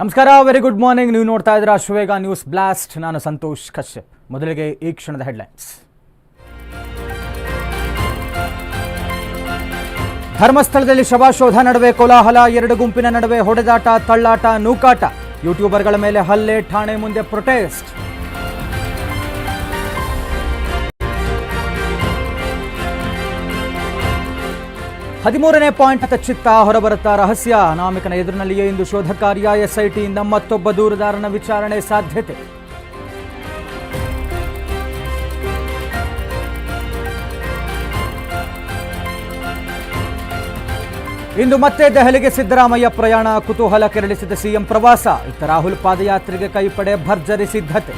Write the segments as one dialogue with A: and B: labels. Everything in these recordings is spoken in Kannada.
A: ನಮಸ್ಕಾರ ವೆರಿ ಗುಡ್ ಮಾರ್ನಿಂಗ್ ನೀವು ನೋಡ್ತಾ ಇದ್ದೀರಾ ಅಶ್ವೇಗ ನ್ಯೂಸ್ ಬ್ಲಾಸ್ಟ್. ನಾನು ಸಂತೋಷ್ ಕಶ್ಯಪ್. ಮೊದಲಿಗೆ ಈ ಕ್ಷಣದ ಹೆಡ್ಲೈನ್ಸ್ ಧರ್ಮಸ್ಥಳದಲ್ಲಿ ಶವಶೋಧ ನಡುವೆ ಕೋಲಾಹಲ, ಎರಡು ಗುಂಪಿನ ನಡುವೆ ಹೊಡೆದಾಟ, ತಳ್ಳಾಟ, ನೂಕಾಟ. ಯೂಟ್ಯೂಬರ್ಗಳ ಮೇಲೆ ಹಲ್ಲೆ, ಠಾಣೆ ಮುಂದೆ ಪ್ರೊಟೆಸ್ಟ್ ಹದಿಮೂರನೇ ಪಾಯಿಂಟ್ ಕಚ್ಚಿತ್ತ ಹೊರಬರುತ್ತಾ ರಹಸ್ಯ. ಅನಾಮಿಕನ ಎದುರಿನಲ್ಲಿಯೇ ಇಂದು ಶೋಧ ಕಾರ್ಯ. ಎಸ್ಐಟಿಯಿಂದ ಮತ್ತೊಬ್ಬ ದೂರುದಾರನ ವಿಚಾರಣೆ ಸಾಧ್ಯತೆ. ಇಂದು ಮತ್ತೆ ದೆಹಲಿಗೆ ಸಿದ್ದರಾಮಯ್ಯ ಪ್ರಯಾಣ. ಕುತೂಹಲ ಕೆರಳಿಸಿದ ಸಿಎಂ ಪ್ರವಾಸ. ಇತ್ತ ರಾಹುಲ್ ಪಾದಯಾತ್ರೆಗೆ ಕೈಪಡೆ ಭರ್ಜರಿ ಸಿದ್ಧತೆ.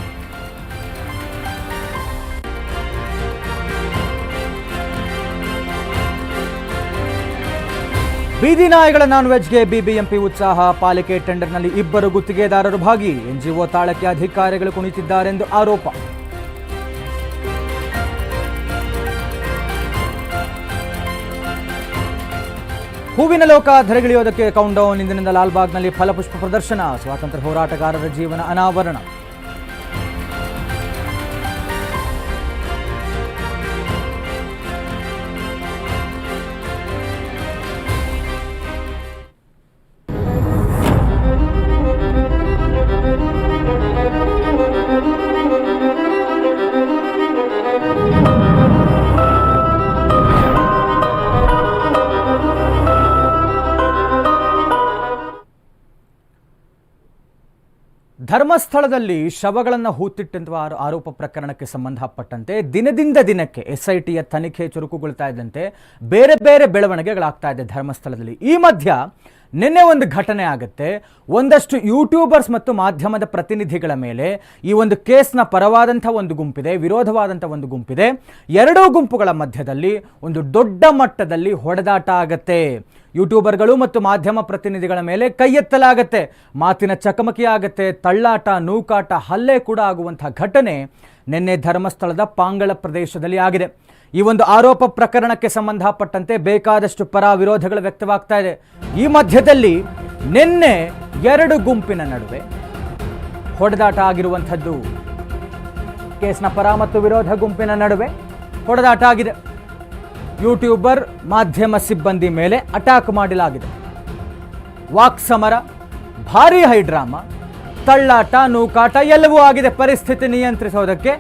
A: ಬೀದಿ ನಾಯಿಗಳ ನಾನ್ ವೆಜ್ಗೆ ಬಿಬಿಎಂಪಿ ಉತ್ಸಾಹ, ಪಾಲಿಕೆ ಟೆಂಡರ್ನಲ್ಲಿ ಇಬ್ಬರು ಗುತ್ತಿಗೆದಾರರು ಭಾಗಿ, ಎನ್ಜಿಒ ತಾಳಕ್ಕೆ ಅಧಿಕಾರಿಗಳು ಕುಣಿತಿದ್ದಾರೆಂದು ಆರೋಪ. ಹೂವಿನ ಲೋಕ ಧರೆಗಿಳಿಯೋದಕ್ಕೆ ಕೌಂಟ್ ಡೌನ್ ಇಂದಿನಿಂದ ಲಾಲ್ಬಾಗ್ನಲ್ಲಿ ಫಲಪುಷ್ಪ ಪ್ರದರ್ಶನ, ಸ್ವಾತಂತ್ರ್ಯ ಹೋರಾಟಗಾರರ ಜೀವನ ಅನಾವರಣ. ಧರ್ಮಸ್ಥಳದಲ್ಲಿ ಶವಗಳನ್ನು ಹೂತಿಟ್ಟಂತಹ ಆರೋ- ಆರೋಪ ಪ್ರಕರಣಕ್ಕೆ ಸಂಬಂಧಪಟ್ಟಂತೆ ದಿನದಿಂದ ದಿನಕ್ಕೆ ಎಸ್ಐಟಿಯ ತನಿಖೆ ಚುರುಕುಗೊಳ್ತಾ ಇದ್ದಂತೆ ಬೇರೆ ಬೇರೆ ಬೆಳವಣಿಗೆಗಳಾಗ್ತಾ ಇದೆ ಧರ್ಮಸ್ಥಳದಲ್ಲಿ. ಈ ಮಧ್ಯ ನಿನ್ನೆ ಒಂದು ಘಟನೆ ಆಗುತ್ತೆ. ಒಂದಷ್ಟು ಯೂಟ್ಯೂಬರ್ಸ್ ಮತ್ತು ಮಾಧ್ಯಮದ ಪ್ರತಿನಿಧಿಗಳ ಮೇಲೆ ಈ ಒಂದು ಕೇಸ್ನ ಪರವಾದಂಥ ಒಂದು ಗುಂಪಿದೆ, ವಿರೋಧವಾದಂಥ ಒಂದು ಗುಂಪಿದೆ. ಎರಡೂ ಗುಂಪುಗಳ ಮಧ್ಯದಲ್ಲಿ ಒಂದು ದೊಡ್ಡ ಮಟ್ಟದಲ್ಲಿ ಹೊಡೆದಾಟ ಆಗತ್ತೆ. ಯೂಟ್ಯೂಬರ್ಗಳು ಮತ್ತು ಮಾಧ್ಯಮ ಪ್ರತಿನಿಧಿಗಳ ಮೇಲೆ ಕೈ ಎತ್ತಲಾಗತ್ತೆ. ಮಾತಿನ ಚಕಮಕಿ ಆಗತ್ತೆ, ತಳ್ಳಾಟ, ನೂಕಾಟ, ಹಲ್ಲೆ ಕೂಡ ಆಗುವಂಥ ಘಟನೆ ನಿನ್ನೆ ಧರ್ಮಸ್ಥಳದ ಪಾಂಗಳ ಪ್ರದೇಶದಲ್ಲಿ ಆಗಿದೆ. ಈ ಒಂದು ಆರೋಪ ಪ್ರಕರಣಕ್ಕೆ ಸಂಬಂಧಪಟ್ಟಂತೆ ಬೇಕಾದಷ್ಟು ಪರ ವಿರೋಧಗಳು ವ್ಯಕ್ತವಾಗ್ತಾ ಇದೆ. ಈ ಮಧ್ಯದಲ್ಲಿ ನಿನ್ನೆ ಎರಡು ಗುಂಪಿನ ನಡುವೆ ಹೊಡೆದಾಟ ಆಗಿರುವಂಥದ್ದು. ಕೇಸ್ನ ಪರ ಮತ್ತು ವಿರೋಧ ಗುಂಪಿನ ನಡುವೆ ಹೊಡೆದಾಟ ಆಗಿದೆ. ಯೂಟ್ಯೂಬರ್, ಮಾಧ್ಯಮ ಸಿಬ್ಬಂದಿ ಮೇಲೆ ಅಟ್ಯಾಕ್ ಮಾಡಲಾಗಿದೆ. ವಾಕ್ ಸಮರ, ಭಾರೀ ಹೈಡ್ರಾಮಾ ತಳ್ಳಾಟ, ನೂಕಾಟ ಎಲ್ಲವೂ ಆಗಿದೆ. ಪರಿಸ್ಥಿತಿ ನಿಯಂತ್ರಿಸೋದಕ್ಕೆ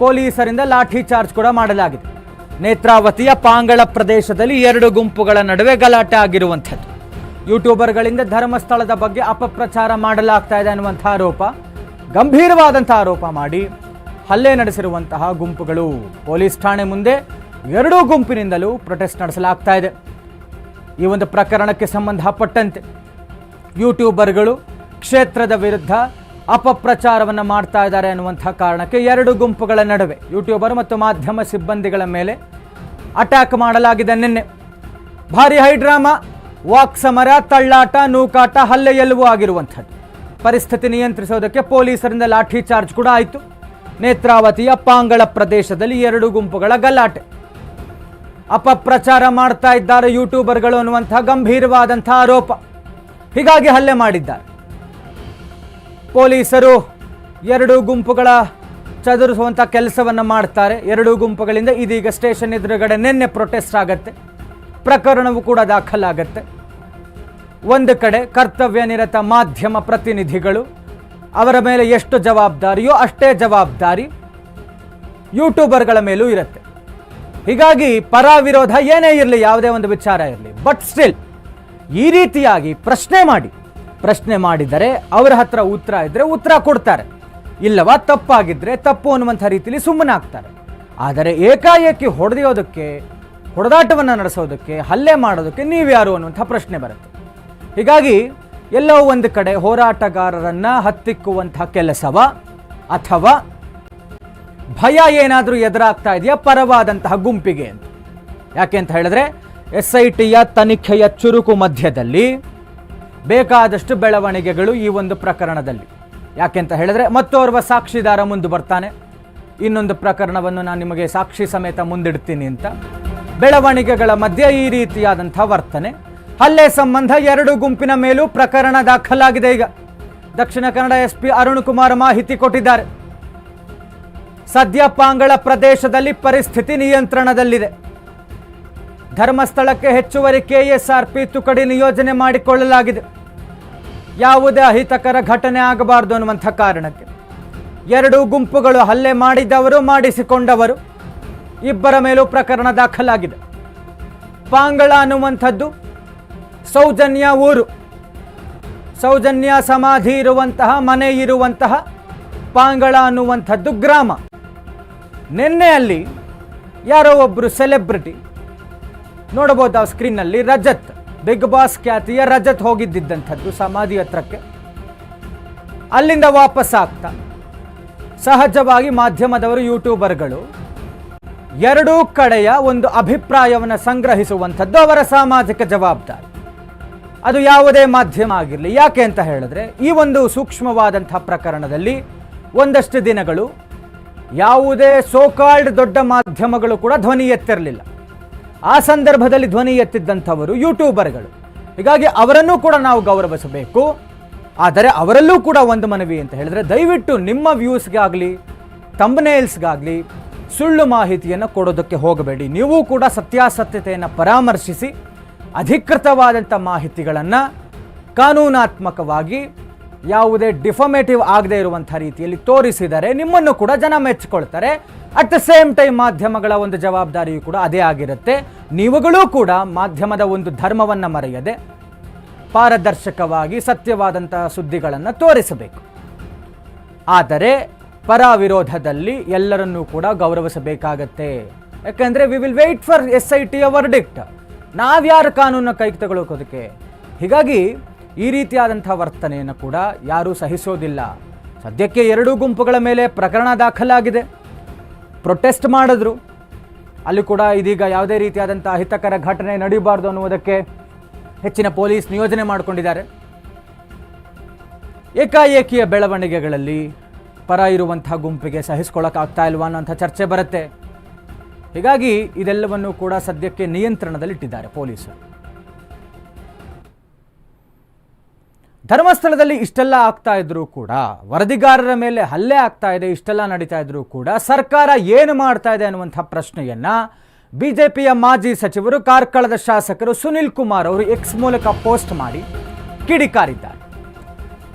A: ಪೊಲೀಸರಿಂದ ಲಾಠಿ ಚಾರ್ಜ್ ಕೂಡ ಮಾಡಲಾಗಿದೆ. ನೇತ್ರಾವತಿಯ ಪಾಂಗಳ ಪ್ರದೇಶದಲ್ಲಿ ಎರಡು ಗುಂಪುಗಳ ನಡುವೆ ಗಲಾಟೆ ಆಗಿರುವಂಥದ್ದು. ಯೂಟ್ಯೂಬರ್ಗಳಿಂದ ಧರ್ಮಸ್ಥಳದ ಬಗ್ಗೆ ಅಪಪ್ರಚಾರ ಮಾಡಲಾಗ್ತಾ ಇದೆ ಅನ್ನುವಂಥ ಆರೋಪ. ಗಂಭೀರವಾದಂಥ ಆರೋಪ ಮಾಡಿ ಹಲ್ಲೆ ನಡೆಸಿರುವಂತಹ ಗುಂಪುಗಳು. ಪೊಲೀಸ್ ಠಾಣೆ ಮುಂದೆ ಎರಡೂ ಗುಂಪಿನಿಂದಲೂ ಪ್ರೊಟೆಸ್ಟ್ ನಡೆಸಲಾಗ್ತಾ ಇದೆ. ಈ ಒಂದು ಪ್ರಕರಣಕ್ಕೆ ಸಂಬಂಧಪಟ್ಟಂತೆ ಯೂಟ್ಯೂಬರ್ಗಳು ಕ್ಷೇತ್ರದ ವಿರುದ್ಧ ಅಪಪ್ರಚಾರವನ್ನು ಮಾಡ್ತಾ ಇದ್ದಾರೆ ಅನ್ನುವಂಥ ಕಾರಣಕ್ಕೆ ಎರಡು ಗುಂಪುಗಳ ನಡುವೆ ಯೂಟ್ಯೂಬರ್ ಮತ್ತು ಮಾಧ್ಯಮ ಸಿಬ್ಬಂದಿಗಳ ಮೇಲೆ ಅಟ್ಯಾಕ್ ಮಾಡಲಾಗಿದೆ ನಿನ್ನೆ. ಭಾರಿ ಹೈಡ್ರಾಮಾ ವಾಕ್ ಸಮರ, ತಳ್ಳಾಟ, ನೂಕಾಟ, ಹಲ್ಲೆ ಎಲ್ಲವೂ ಆಗಿರುವಂಥದ್ದು. ಪರಿಸ್ಥಿತಿ ನಿಯಂತ್ರಿಸೋದಕ್ಕೆ ಪೊಲೀಸರಿಂದ ಲಾಠಿ ಚಾರ್ಜ್ ಕೂಡ ಆಯಿತು. ನೇತ್ರಾವತಿಯ ಪಾಂಗಳ ಪ್ರದೇಶದಲ್ಲಿ ಎರಡು ಗುಂಪುಗಳ ಗಲಾಟೆ. ಅಪಪ್ರಚಾರ ಮಾಡ್ತಾ ಇದ್ದಾರೆ ಯೂಟ್ಯೂಬರ್ಗಳು ಅನ್ನುವಂಥ ಗಂಭೀರವಾದಂಥ ಆರೋಪ. ಹೀಗಾಗಿ ಹಲ್ಲೆ ಮಾಡಿದ್ದಾರೆ. ಪೊಲೀಸರು ಎರಡು ಗುಂಪುಗಳ ಚದುರಿಸುವಂಥ ಕೆಲಸವನ್ನು ಮಾಡ್ತಾರೆ. ಎರಡು ಗುಂಪುಗಳಿಂದ ಇದೀಗ ಸ್ಟೇಷನ್ ಎದುರುಗಡೆ ನಿನ್ನೆ ಪ್ರೊಟೆಸ್ಟ್ ಆಗತ್ತೆ. ಪ್ರಕರಣವು ಕೂಡ ದಾಖಲಾಗತ್ತೆ. ಒಂದು ಕಡೆ ಕರ್ತವ್ಯ ನಿರತ ಮಾಧ್ಯಮ ಪ್ರತಿನಿಧಿಗಳು ಅವರ ಮೇಲೆ ಎಷ್ಟು ಜವಾಬ್ದಾರಿಯೋ ಅಷ್ಟೇ ಜವಾಬ್ದಾರಿ ಯೂಟ್ಯೂಬರ್ಗಳ ಮೇಲೂ ಇರುತ್ತೆ. ಹೀಗಾಗಿ ಪರ ವಿರೋಧ ಏನೇ ಇರಲಿ, ಯಾವುದೇ ಒಂದು ವಿಚಾರ ಇರಲಿ ಬಟ್ ಸ್ಟಿಲ್ ಈ ರೀತಿಯಾಗಿ ಪ್ರಶ್ನೆ ಮಾಡಿ ಪ್ರಶ್ನೆ ಮಾಡಿದರೆ ಅವರ ಹತ್ರ ಉತ್ತರ ಇದ್ದರೆ ಉತ್ತರ ಕೊಡ್ತಾರೆ. ಇಲ್ಲವಾ ತಪ್ಪಾಗಿದ್ದರೆ ತಪ್ಪು ಅನ್ನುವಂಥ ರೀತಿಯಲ್ಲಿ ಸುಮ್ಮನಾಗ್ತಾರೆ. ಆದರೆ ಏಕಾಏಕಿ ಹೊಡೆಯೋದಕ್ಕೆ ಹೊಡೆದಾಟವನ್ನು ನಡೆಸೋದಕ್ಕೆ, ಹಲ್ಲೆ ಮಾಡೋದಕ್ಕೆ ನೀವ್ಯಾರು ಅನ್ನುವಂಥ ಪ್ರಶ್ನೆ ಬರುತ್ತೆ. ಹೀಗಾಗಿ ಎಲ್ಲೋ ಒಂದು ಕಡೆ ಹೋರಾಟಗಾರರನ್ನ ಹತ್ತಿಕ್ಕುವಂಥ ಕೆಲಸವ ಅಥವಾ ಭಯ ಏನಾದರೂ ಎದುರಾಗ್ತಾ ಇದೆಯಾ? ಪರವಾದಂತಹ ಗುಂಪಿಗೆ ಅಂತ. ಯಾಕೆ ಅಂತ ಹೇಳಿದ್ರೆ ಎಸ್ ಐ ಟಿಯ ತನಿಖೆಯ ಚುರುಕು ಮಧ್ಯದಲ್ಲಿ ಬೇಕಾದಷ್ಟು ಬೆಳವಣಿಗೆಗಳು ಈ ಒಂದು ಪ್ರಕರಣದಲ್ಲಿ. ಯಾಕೆಂತ ಹೇಳಿದ್ರೆ ಮತ್ತೋರ್ವ ಸಾಕ್ಷಿದಾರ ಮುಂದೆ ಬರ್ತಾನೆ ಇನ್ನೊಂದು ಪ್ರಕರಣವನ್ನು ನಾನು ನಿಮಗೆ ಸಾಕ್ಷಿ ಸಮೇತ ಮುಂದಿಡ್ತೀನಿ ಅಂತ. ಬೆಳವಣಿಗೆಗಳ ಮಧ್ಯೆ ಈ ರೀತಿಯಾದಂಥ ವರ್ತನೆ. ಹಲ್ಲೆ ಸಂಬಂಧ ಎರಡು ಗುಂಪಿನ ಮೇಲೂ ಪ್ರಕರಣ ದಾಖಲಾಗಿದೆ ಈಗ. ದಕ್ಷಿಣ ಕನ್ನಡ ಎಸ್ ಪಿ ಅರುಣ್ ಕುಮಾರ್ ಮಾಹಿತಿ ಕೊಟ್ಟಿದ್ದಾರೆ. ಸದ್ಯ ಪಾಂಗಳ ಪ್ರದೇಶದಲ್ಲಿ ಪರಿಸ್ಥಿತಿ ನಿಯಂತ್ರಣದಲ್ಲಿದೆ. ಧರ್ಮಸ್ಥಳಕ್ಕೆ ಹೆಚ್ಚುವರಿ ಕೆಎಸ್ಆರ್ಪಿ ತುಕಡಿ ನಿಯೋಜನೆ ಮಾಡಿಕೊಳ್ಳಲಾಗಿದೆ. ಯಾವುದೇ ಅಹಿತಕರ ಘಟನೆ ಆಗಬಾರದು ಅನ್ನುವಂಥ ಕಾರಣಕ್ಕೆ. ಎರಡು ಗುಂಪುಗಳು ಹಲ್ಲೆ ಮಾಡಿದವರು, ಮಾಡಿಸಿಕೊಂಡವರು. ಇಬ್ಬರ ಮೇಲೂ ಪ್ರಕರಣ ದಾಖಲಾಗಿದೆ. ಪಾಂಗಳ ಅನ್ನುವಂಥದ್ದು ಸೌಜನ್ಯ ಊರು. ಸೌಜನ್ಯ ಸಮಾಧಿ ಇರುವಂತಹ, ಮನೆ ಇರುವಂತಹ ಪಾಂಗಳ ಅನ್ನುವಂಥದ್ದು ಗ್ರಾಮ. ನಿನ್ನೆ ಅಲ್ಲಿ ಯಾರೋ ಒಬ್ಬರು ಸೆಲೆಬ್ರಿಟಿ ನೋಡಬಹುದು ಆ ಸ್ಕ್ರೀನ್ನಲ್ಲಿ ರಜತ್. ಬಿಗ್ ಬಾಸ್ ಖ್ಯಾತಿಯ ರಜತ್ ಹೋಗಿದ್ದಂಥದ್ದು ಸಮಾಧಿ ಹತ್ರಕ್ಕೆ. ಅಲ್ಲಿಂದ ವಾಪಸ್ ಆಗ್ತಾ. ಸಹಜವಾಗಿ ಮಾಧ್ಯಮದವರು ಯೂಟ್ಯೂಬರ್ಗಳು ಎರಡೂ ಕಡೆಯ ಒಂದು ಅಭಿಪ್ರಾಯವನ್ನು ಸಂಗ್ರಹಿಸುವಂಥದ್ದು ಅವರ ಸಾಮಾಜಿಕ ಜವಾಬ್ದಾರಿ. ಅದು ಯಾವುದೇ ಮಾಧ್ಯಮ ಆಗಿರಲಿ, ಯಾಕೆ ಅಂತ ಹೇಳಿದ್ರೆ ಈ ಒಂದು ಸೂಕ್ಷ್ಮವಾದಂಥ ಪ್ರಕರಣದಲ್ಲಿ ಒಂದಷ್ಟು ದಿನಗಳು ಯಾವುದೇ ಸೋಕಾಲ್ಡ್ ದೊಡ್ಡ ಮಾಧ್ಯಮಗಳು ಕೂಡ ಧ್ವನಿ ಎತ್ತಿರಲಿಲ್ಲ. ಆ ಸಂದರ್ಭದಲ್ಲಿ ಧ್ವನಿ ಎತ್ತಿದ್ದಂಥವರು ಯೂಟ್ಯೂಬರ್ಗಳು. ಹೀಗಾಗಿ ಅವರನ್ನೂ ಕೂಡ ನಾವು ಗೌರವಿಸಬೇಕು. ಆದರೆ ಅವರಲ್ಲೂ ಕೂಡ ಒಂದು ಮನವಿ ಅಂತ ಹೇಳಿದ್ರೆ, ದಯವಿಟ್ಟು ನಿಮ್ಮ ವ್ಯೂಸ್ಗಾಗಲಿ ತಂಬನೇಲ್ಸ್ಗಾಗಲಿ ಸುಳ್ಳು ಮಾಹಿತಿಯನ್ನು ಕೊಡೋದಕ್ಕೆ ಹೋಗಬೇಡಿ. ನೀವು ಕೂಡ ಸತ್ಯಾಸತ್ಯತೆಯನ್ನು ಪರಾಮರ್ಶಿಸಿ, ಅಧಿಕೃತವಾದಂಥ ಮಾಹಿತಿಗಳನ್ನು ಕಾನೂನಾತ್ಮಕವಾಗಿ ಯಾವುದೇ ಡಿಫಮೇಟಿವ್ ಆಗದೆ ಇರುವಂಥ ರೀತಿಯಲ್ಲಿ ತೋರಿಸಿದರೆ ನಿಮ್ಮನ್ನು ಕೂಡ ಜನ ಮೆಚ್ಚಿಕೊಳ್ತಾರೆ ಅಟ್ ದ ಸೇಮ್ ಟೈಮ್ ಮಾಧ್ಯಮಗಳ ಒಂದು ಜವಾಬ್ದಾರಿಯು ಕೂಡ ಅದೇ ಆಗಿರುತ್ತೆ. ನೀವುಗಳೂ ಕೂಡ ಮಾಧ್ಯಮದ ಒಂದು ಧರ್ಮವನ್ನು ಮರೆಯದೆ ಪಾರದರ್ಶಕವಾಗಿ ಸತ್ಯವಾದಂತಹ ಸುದ್ದಿಗಳನ್ನು ತೋರಿಸಬೇಕು. ಆದರೆ ಪರ ವಿರೋಧದಲ್ಲಿ ಎಲ್ಲರನ್ನೂ ಕೂಡ ಗೌರವಿಸಬೇಕಾಗತ್ತೆ. ಯಾಕೆಂದರೆ we will wait for S I T verdict ನಾವ್ಯಾರು ಕಾನೂನು ಕೈಗೆ ತಗೊಳ್ಳೋಕೋದಕ್ಕೆ ಹೀಗಾಗಿ ಈ ರೀತಿಯಾದಂಥ ವರ್ತನೆಯನ್ನು ಕೂಡ ಯಾರೂ ಸಹಿಸೋದಿಲ್ಲ. ಸದ್ಯಕ್ಕೆ ಎರಡೂ ಗುಂಪುಗಳ ಮೇಲೆ ಪ್ರಕರಣ ದಾಖಲಾಗಿದೆ. ಪ್ರೊಟೆಸ್ಟ್ ಮಾಡಿದ್ರು. ಅಲ್ಲಿ ಕೂಡ ಇದೀಗ ಯಾವುದೇ ರೀತಿಯಾದಂಥ ಅಹಿತಕರ ಘಟನೆ ನಡೆಯಬಾರ್ದು ಅನ್ನುವುದಕ್ಕೆ ಹೆಚ್ಚಿನ ಪೊಲೀಸ್ ನಿಯೋಜನೆ ಮಾಡಿಕೊಂಡಿದ್ದಾರೆ. ಏಕಾಏಕಿಯ ಬೆಳವಣಿಗೆಗಳಲ್ಲಿ ಪರ ಇರುವಂಥ ಗುಂಪಿಗೆ ಸಹಿಸ್ಕೊಳ್ಳೋಕ್ಕಾಗ್ತಾ ಇಲ್ವಾ ಅನ್ನೋಂಥ ಚರ್ಚೆ ಬರುತ್ತೆ. ಹೀಗಾಗಿ ಇದೆಲ್ಲವನ್ನು ಕೂಡ ಸದ್ಯಕ್ಕೆ ನಿಯಂತ್ರಣದಲ್ಲಿಟ್ಟಿದ್ದಾರೆ ಪೊಲೀಸರು. ಧರ್ಮಸ್ಥಳದಲ್ಲಿ ಇಷ್ಟೆಲ್ಲ ಆಗ್ತಾ ಇದ್ರೂ ಕೂಡ, ವರದಿಗಾರರ ಮೇಲೆ ಹಲ್ಲೆ ಆಗ್ತಾ ಇದೆ, ಇಷ್ಟೆಲ್ಲ ನಡೀತಾ ಇದ್ರೂ ಕೂಡ, ಸರ್ಕಾರ ಏನು ಮಾಡ್ತಾ ಇದೆ ಅನ್ನುವಂಥ ಪ್ರಶ್ನೆಯನ್ನ ಬಿಜೆಪಿಯ ಮಾಜಿ ಸಚಿವರು, ಕಾರ್ಕಳದ ಶಾಸಕರು ಸುನಿಲ್ ಕುಮಾರ್ ಅವರು ಎಕ್ಸ್ ಮೂಲಕ ಪೋಸ್ಟ್ ಮಾಡಿ ಕಿಡಿಕಾರಿದ್ದಾರೆ.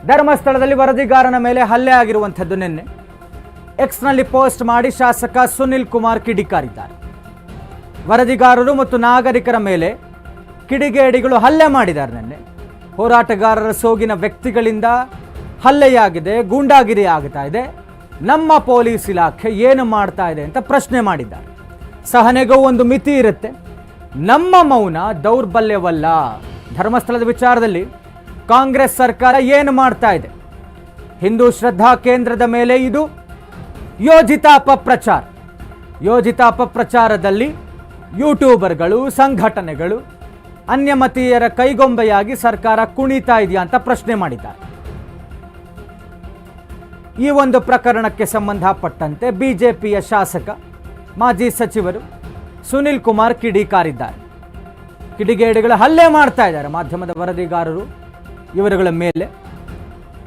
A: ಧರ್ಮಸ್ಥಳದಲ್ಲಿ ವರದಿಗಾರನ ಮೇಲೆ ಹಲ್ಲೆ ಆಗಿರುವಂಥದ್ದು ನಿನ್ನೆ. ಎಕ್ಸ್ನಲ್ಲಿ ಪೋಸ್ಟ್ ಮಾಡಿ ಶಾಸಕ ಸುನಿಲ್ ಕುಮಾರ್ ಕಿಡಿಕಾರಿದ್ದಾರೆ. ವರದಿಗಾರರು ಮತ್ತು ನಾಗರಿಕರ ಮೇಲೆ ಕಿಡಿಗೇಡಿಗಳು ಹಲ್ಲೆ ಮಾಡಿದ್ದಾರೆ ನಿನ್ನೆ. ಹೋರಾಟಗಾರರ ಸೋಗಿನ ವ್ಯಕ್ತಿಗಳಿಂದ ಹಲ್ಲೆಯಾಗಿದೆ ಗೂಂಡಾಗಿರಿ ಆಗ್ತಾ ಇದೆ. ನಮ್ಮ ಪೊಲೀಸ್ ಇಲಾಖೆ ಏನು ಮಾಡ್ತಾ ಇದೆ ಅಂತ ಪ್ರಶ್ನೆ ಮಾಡಿದ್ದಾರೆ. ಸಹನೆಗೂ ಒಂದು ಮಿತಿ ಇರುತ್ತೆ. ನಮ್ಮ ಮೌನ ದೌರ್ಬಲ್ಯವಲ್ಲ. ಧರ್ಮಸ್ಥಳದ ವಿಚಾರದಲ್ಲಿ ಕಾಂಗ್ರೆಸ್ ಸರ್ಕಾರ ಏನು ಮಾಡ್ತಾ ಇದೆ? ಹಿಂದೂ ಶ್ರದ್ಧಾ ಕೇಂದ್ರದ ಮೇಲೆ ಇದು ಯೋಜಿತ ಅಪಪ್ರಚಾರ ಯೋಜಿತ ಅಪಪ್ರಚಾರದಲ್ಲಿ ಯೂಟ್ಯೂಬರ್ಗಳು, ಸಂಘಟನೆಗಳು ಅನ್ಯಮತೀಯರ ಕೈಗೊಂಬೆಯಾಗಿ ಸರ್ಕಾರ ಕುಣಿತಾ ಇದೆಯಾ ಅಂತ ಪ್ರಶ್ನೆ ಮಾಡಿದ್ದಾರೆ. ಈ ಒಂದು ಪ್ರಕರಣಕ್ಕೆ ಸಂಬಂಧಪಟ್ಟಂತೆ ಬಿಜೆಪಿಯ ಶಾಸಕ, ಮಾಜಿ ಸಚಿವರು ಸುನಿಲ್ ಕುಮಾರ್ ಕಿಡಿಕಾರಿದ್ದಾರೆ. ಕಿಡಿಗೇಡಿಗಳ ಹಲ್ಲೆ ಮಾಡ್ತಾ ಇದ್ದಾರೆ ಮಾಧ್ಯಮದ ವರದಿಗಾರರು. ಇವರುಗಳ ಮೇಲೆ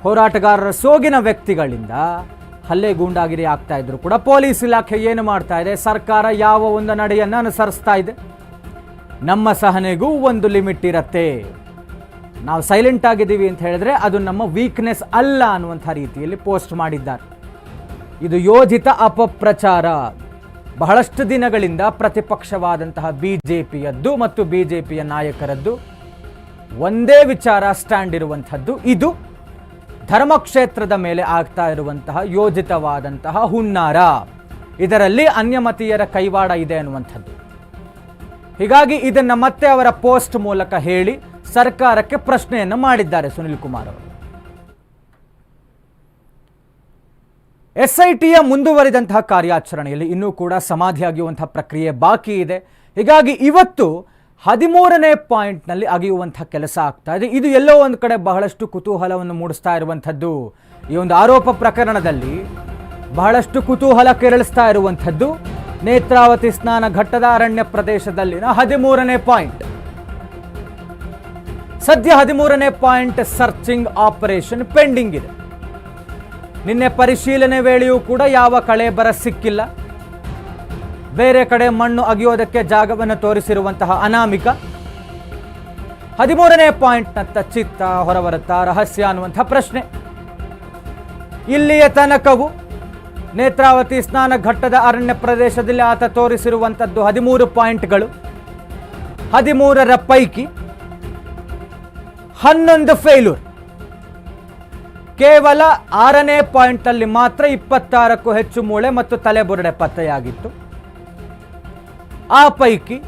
A: ಹೋರಾಟಗಾರರ ಸೋಗಿನ ವ್ಯಕ್ತಿಗಳಿಂದ ಹಲ್ಲೆ ಗೂಂಡಾಗಿರಿ ಆಗ್ತಾ ಇದ್ರು ಕೂಡ ಪೊಲೀಸ್ ಇಲಾಖೆ ಏನು ಮಾಡ್ತಾ ಇದೆ? ಸರ್ಕಾರ ಯಾವ ಒಂದು ನಡೆಯನ್ನು ಅನುಸರಿಸ್ತಾ ಇದೆ? ನಮ್ಮ ಸಹನೆಗೂ ಒಂದು ಲಿಮಿಟ್ ಇರತ್ತೆ. ನಾವು ಸೈಲೆಂಟ್ ಆಗಿದ್ದೀವಿ ಅಂತ ಹೇಳಿದ್ರೆ ಅದು ನಮ್ಮ ವೀಕ್ನೆಸ್ ಅಲ್ಲ ಅನ್ನುವಂಥ ರೀತಿಯಲ್ಲಿ ಪೋಸ್ಟ್ ಮಾಡಿದ್ದಾರೆ. ಇದು ಯೋಜಿತ ಅಪಪ್ರಚಾರ. ಬಹಳಷ್ಟು ದಿನಗಳಿಂದ ಪ್ರತಿಪಕ್ಷವಾದಂತಹ ಬಿ ಜೆ ಪಿಯದ್ದು ಮತ್ತು ಬಿ ಜೆ ಪಿಯ ನಾಯಕರದ್ದು ಒಂದೇ ವಿಚಾರ ಸ್ಟ್ಯಾಂಡ್ ಇರುವಂಥದ್ದು. ಇದು ಧರ್ಮಕ್ಷೇತ್ರದ ಮೇಲೆ ಆಗ್ತಾ ಇರುವಂತಹ ಯೋಜಿತವಾದಂತಹ ಹುನ್ನಾರ. ಇದರಲ್ಲಿ ಅನ್ಯಮತೀಯರ ಕೈವಾಡ ಇದೆ ಅನ್ನುವಂಥದ್ದು. ಹೀಗಾಗಿ ಇದನ್ನು ಮತ್ತೆ ಅವರ ಪೋಸ್ಟ್ ಮೂಲಕ ಹೇಳಿ ಸರ್ಕಾರಕ್ಕೆ ಪ್ರಶ್ನೆಯನ್ನು ಮಾಡಿದ್ದಾರೆ ಸುನಿಲ್ ಕುಮಾರ್ ಅವರು. ಎಸ್ಐಟಿಯ ಮುಂದುವರಿದಂತಹ ಕಾರ್ಯಾಚರಣೆಯಲ್ಲಿ ಇನ್ನೂ ಕೂಡ ಸಮಾಧಿಯಾಗಿರುವಂತಹ ಪ್ರಕ್ರಿಯೆ ಬಾಕಿ ಇದೆ. ಹೀಗಾಗಿ ಇವತ್ತು ಹದಿಮೂರನೇ ಪಾಯಿಂಟ್ನಲ್ಲಿ ಅಗೆಯುವಂಥ ಕೆಲಸ ಆಗ್ತಾ ಇದೆ. ಇದು ಎಲ್ಲೋ ಒಂದು ಕಡೆ ಬಹಳಷ್ಟು ಕುತೂಹಲವನ್ನು ಮೂಡಿಸ್ತಾ ಇರುವಂಥದ್ದು. ಈ ಒಂದು ಆರೋಪ ಪ್ರಕರಣದಲ್ಲಿ ಬಹಳಷ್ಟು ಕುತೂಹಲ ಕೆರಳಿಸ್ತಾ ಇರುವಂಥದ್ದು. ನೇತ್ರಾವತಿ ಸ್ನಾನ ಘಟ್ಟದ ಅರಣ್ಯ ಪ್ರದೇಶದಲ್ಲಿನ ಹದಿಮೂರನೇ ಪಾಯಿಂಟ್. ಸದ್ಯ ಹದಿಮೂರನೇ ಪಾಯಿಂಟ್ ಸರ್ಚಿಂಗ್ ಆಪರೇಷನ್ ಪೆಂಡಿಂಗ್ ಇದೆ. ನಿನ್ನೆ ಪರಿಶೀಲನೆ ವೇಳೆಯೂ ಕೂಡ ಯಾವ ಕಳೆ ಬರ ಸಿಕ್ಕಿಲ್ಲ. ಬೇರೆ ಕಡೆ ಮಣ್ಣು ಅಗಿಯೋದಕ್ಕೆ ಜಾಗವನ್ನು ತೋರಿಸಿರುವಂತಹ ಅನಾಮಿಕ. ಹದಿಮೂರನೇ ಪಾಯಿಂಟ್ನತ್ತ ಚಿತ್ತ ಹೊರಬರುತ್ತಾ ರಹಸ್ಯ ಅನ್ನುವಂಥ ಪ್ರಶ್ನೆ. ಇಲ್ಲಿಯ ತನಕವು ನೇತ್ರಾವತಿ ಸ್ನಾನ ಘಟ್ಟದ ಅರಣ್ಯ ಪ್ರದೇಶದಲ್ಲಿ ಆತ ತೋರಿಸಿರುವಂಥದ್ದು ಹದಿಮೂರು ಪಾಯಿಂಟ್ಗಳು. ಹದಿಮೂರರ ಪೈಕಿ ಹನ್ನೊಂದು ಫೇಲ್ಯೂರ್ ಕೇವಲ ಆರನೇ ಪಾಯಿಂಟಲ್ಲಿ ಮಾತ್ರ ಇಪ್ಪತ್ತಾರಕ್ಕೂ ಹೆಚ್ಚು ಮೂಳೆ ಮತ್ತು ತಲೆಬುರುಡೆ ಪತ್ತೆಯಾಗಿತ್ತು. ಆ ಪೈಕಿ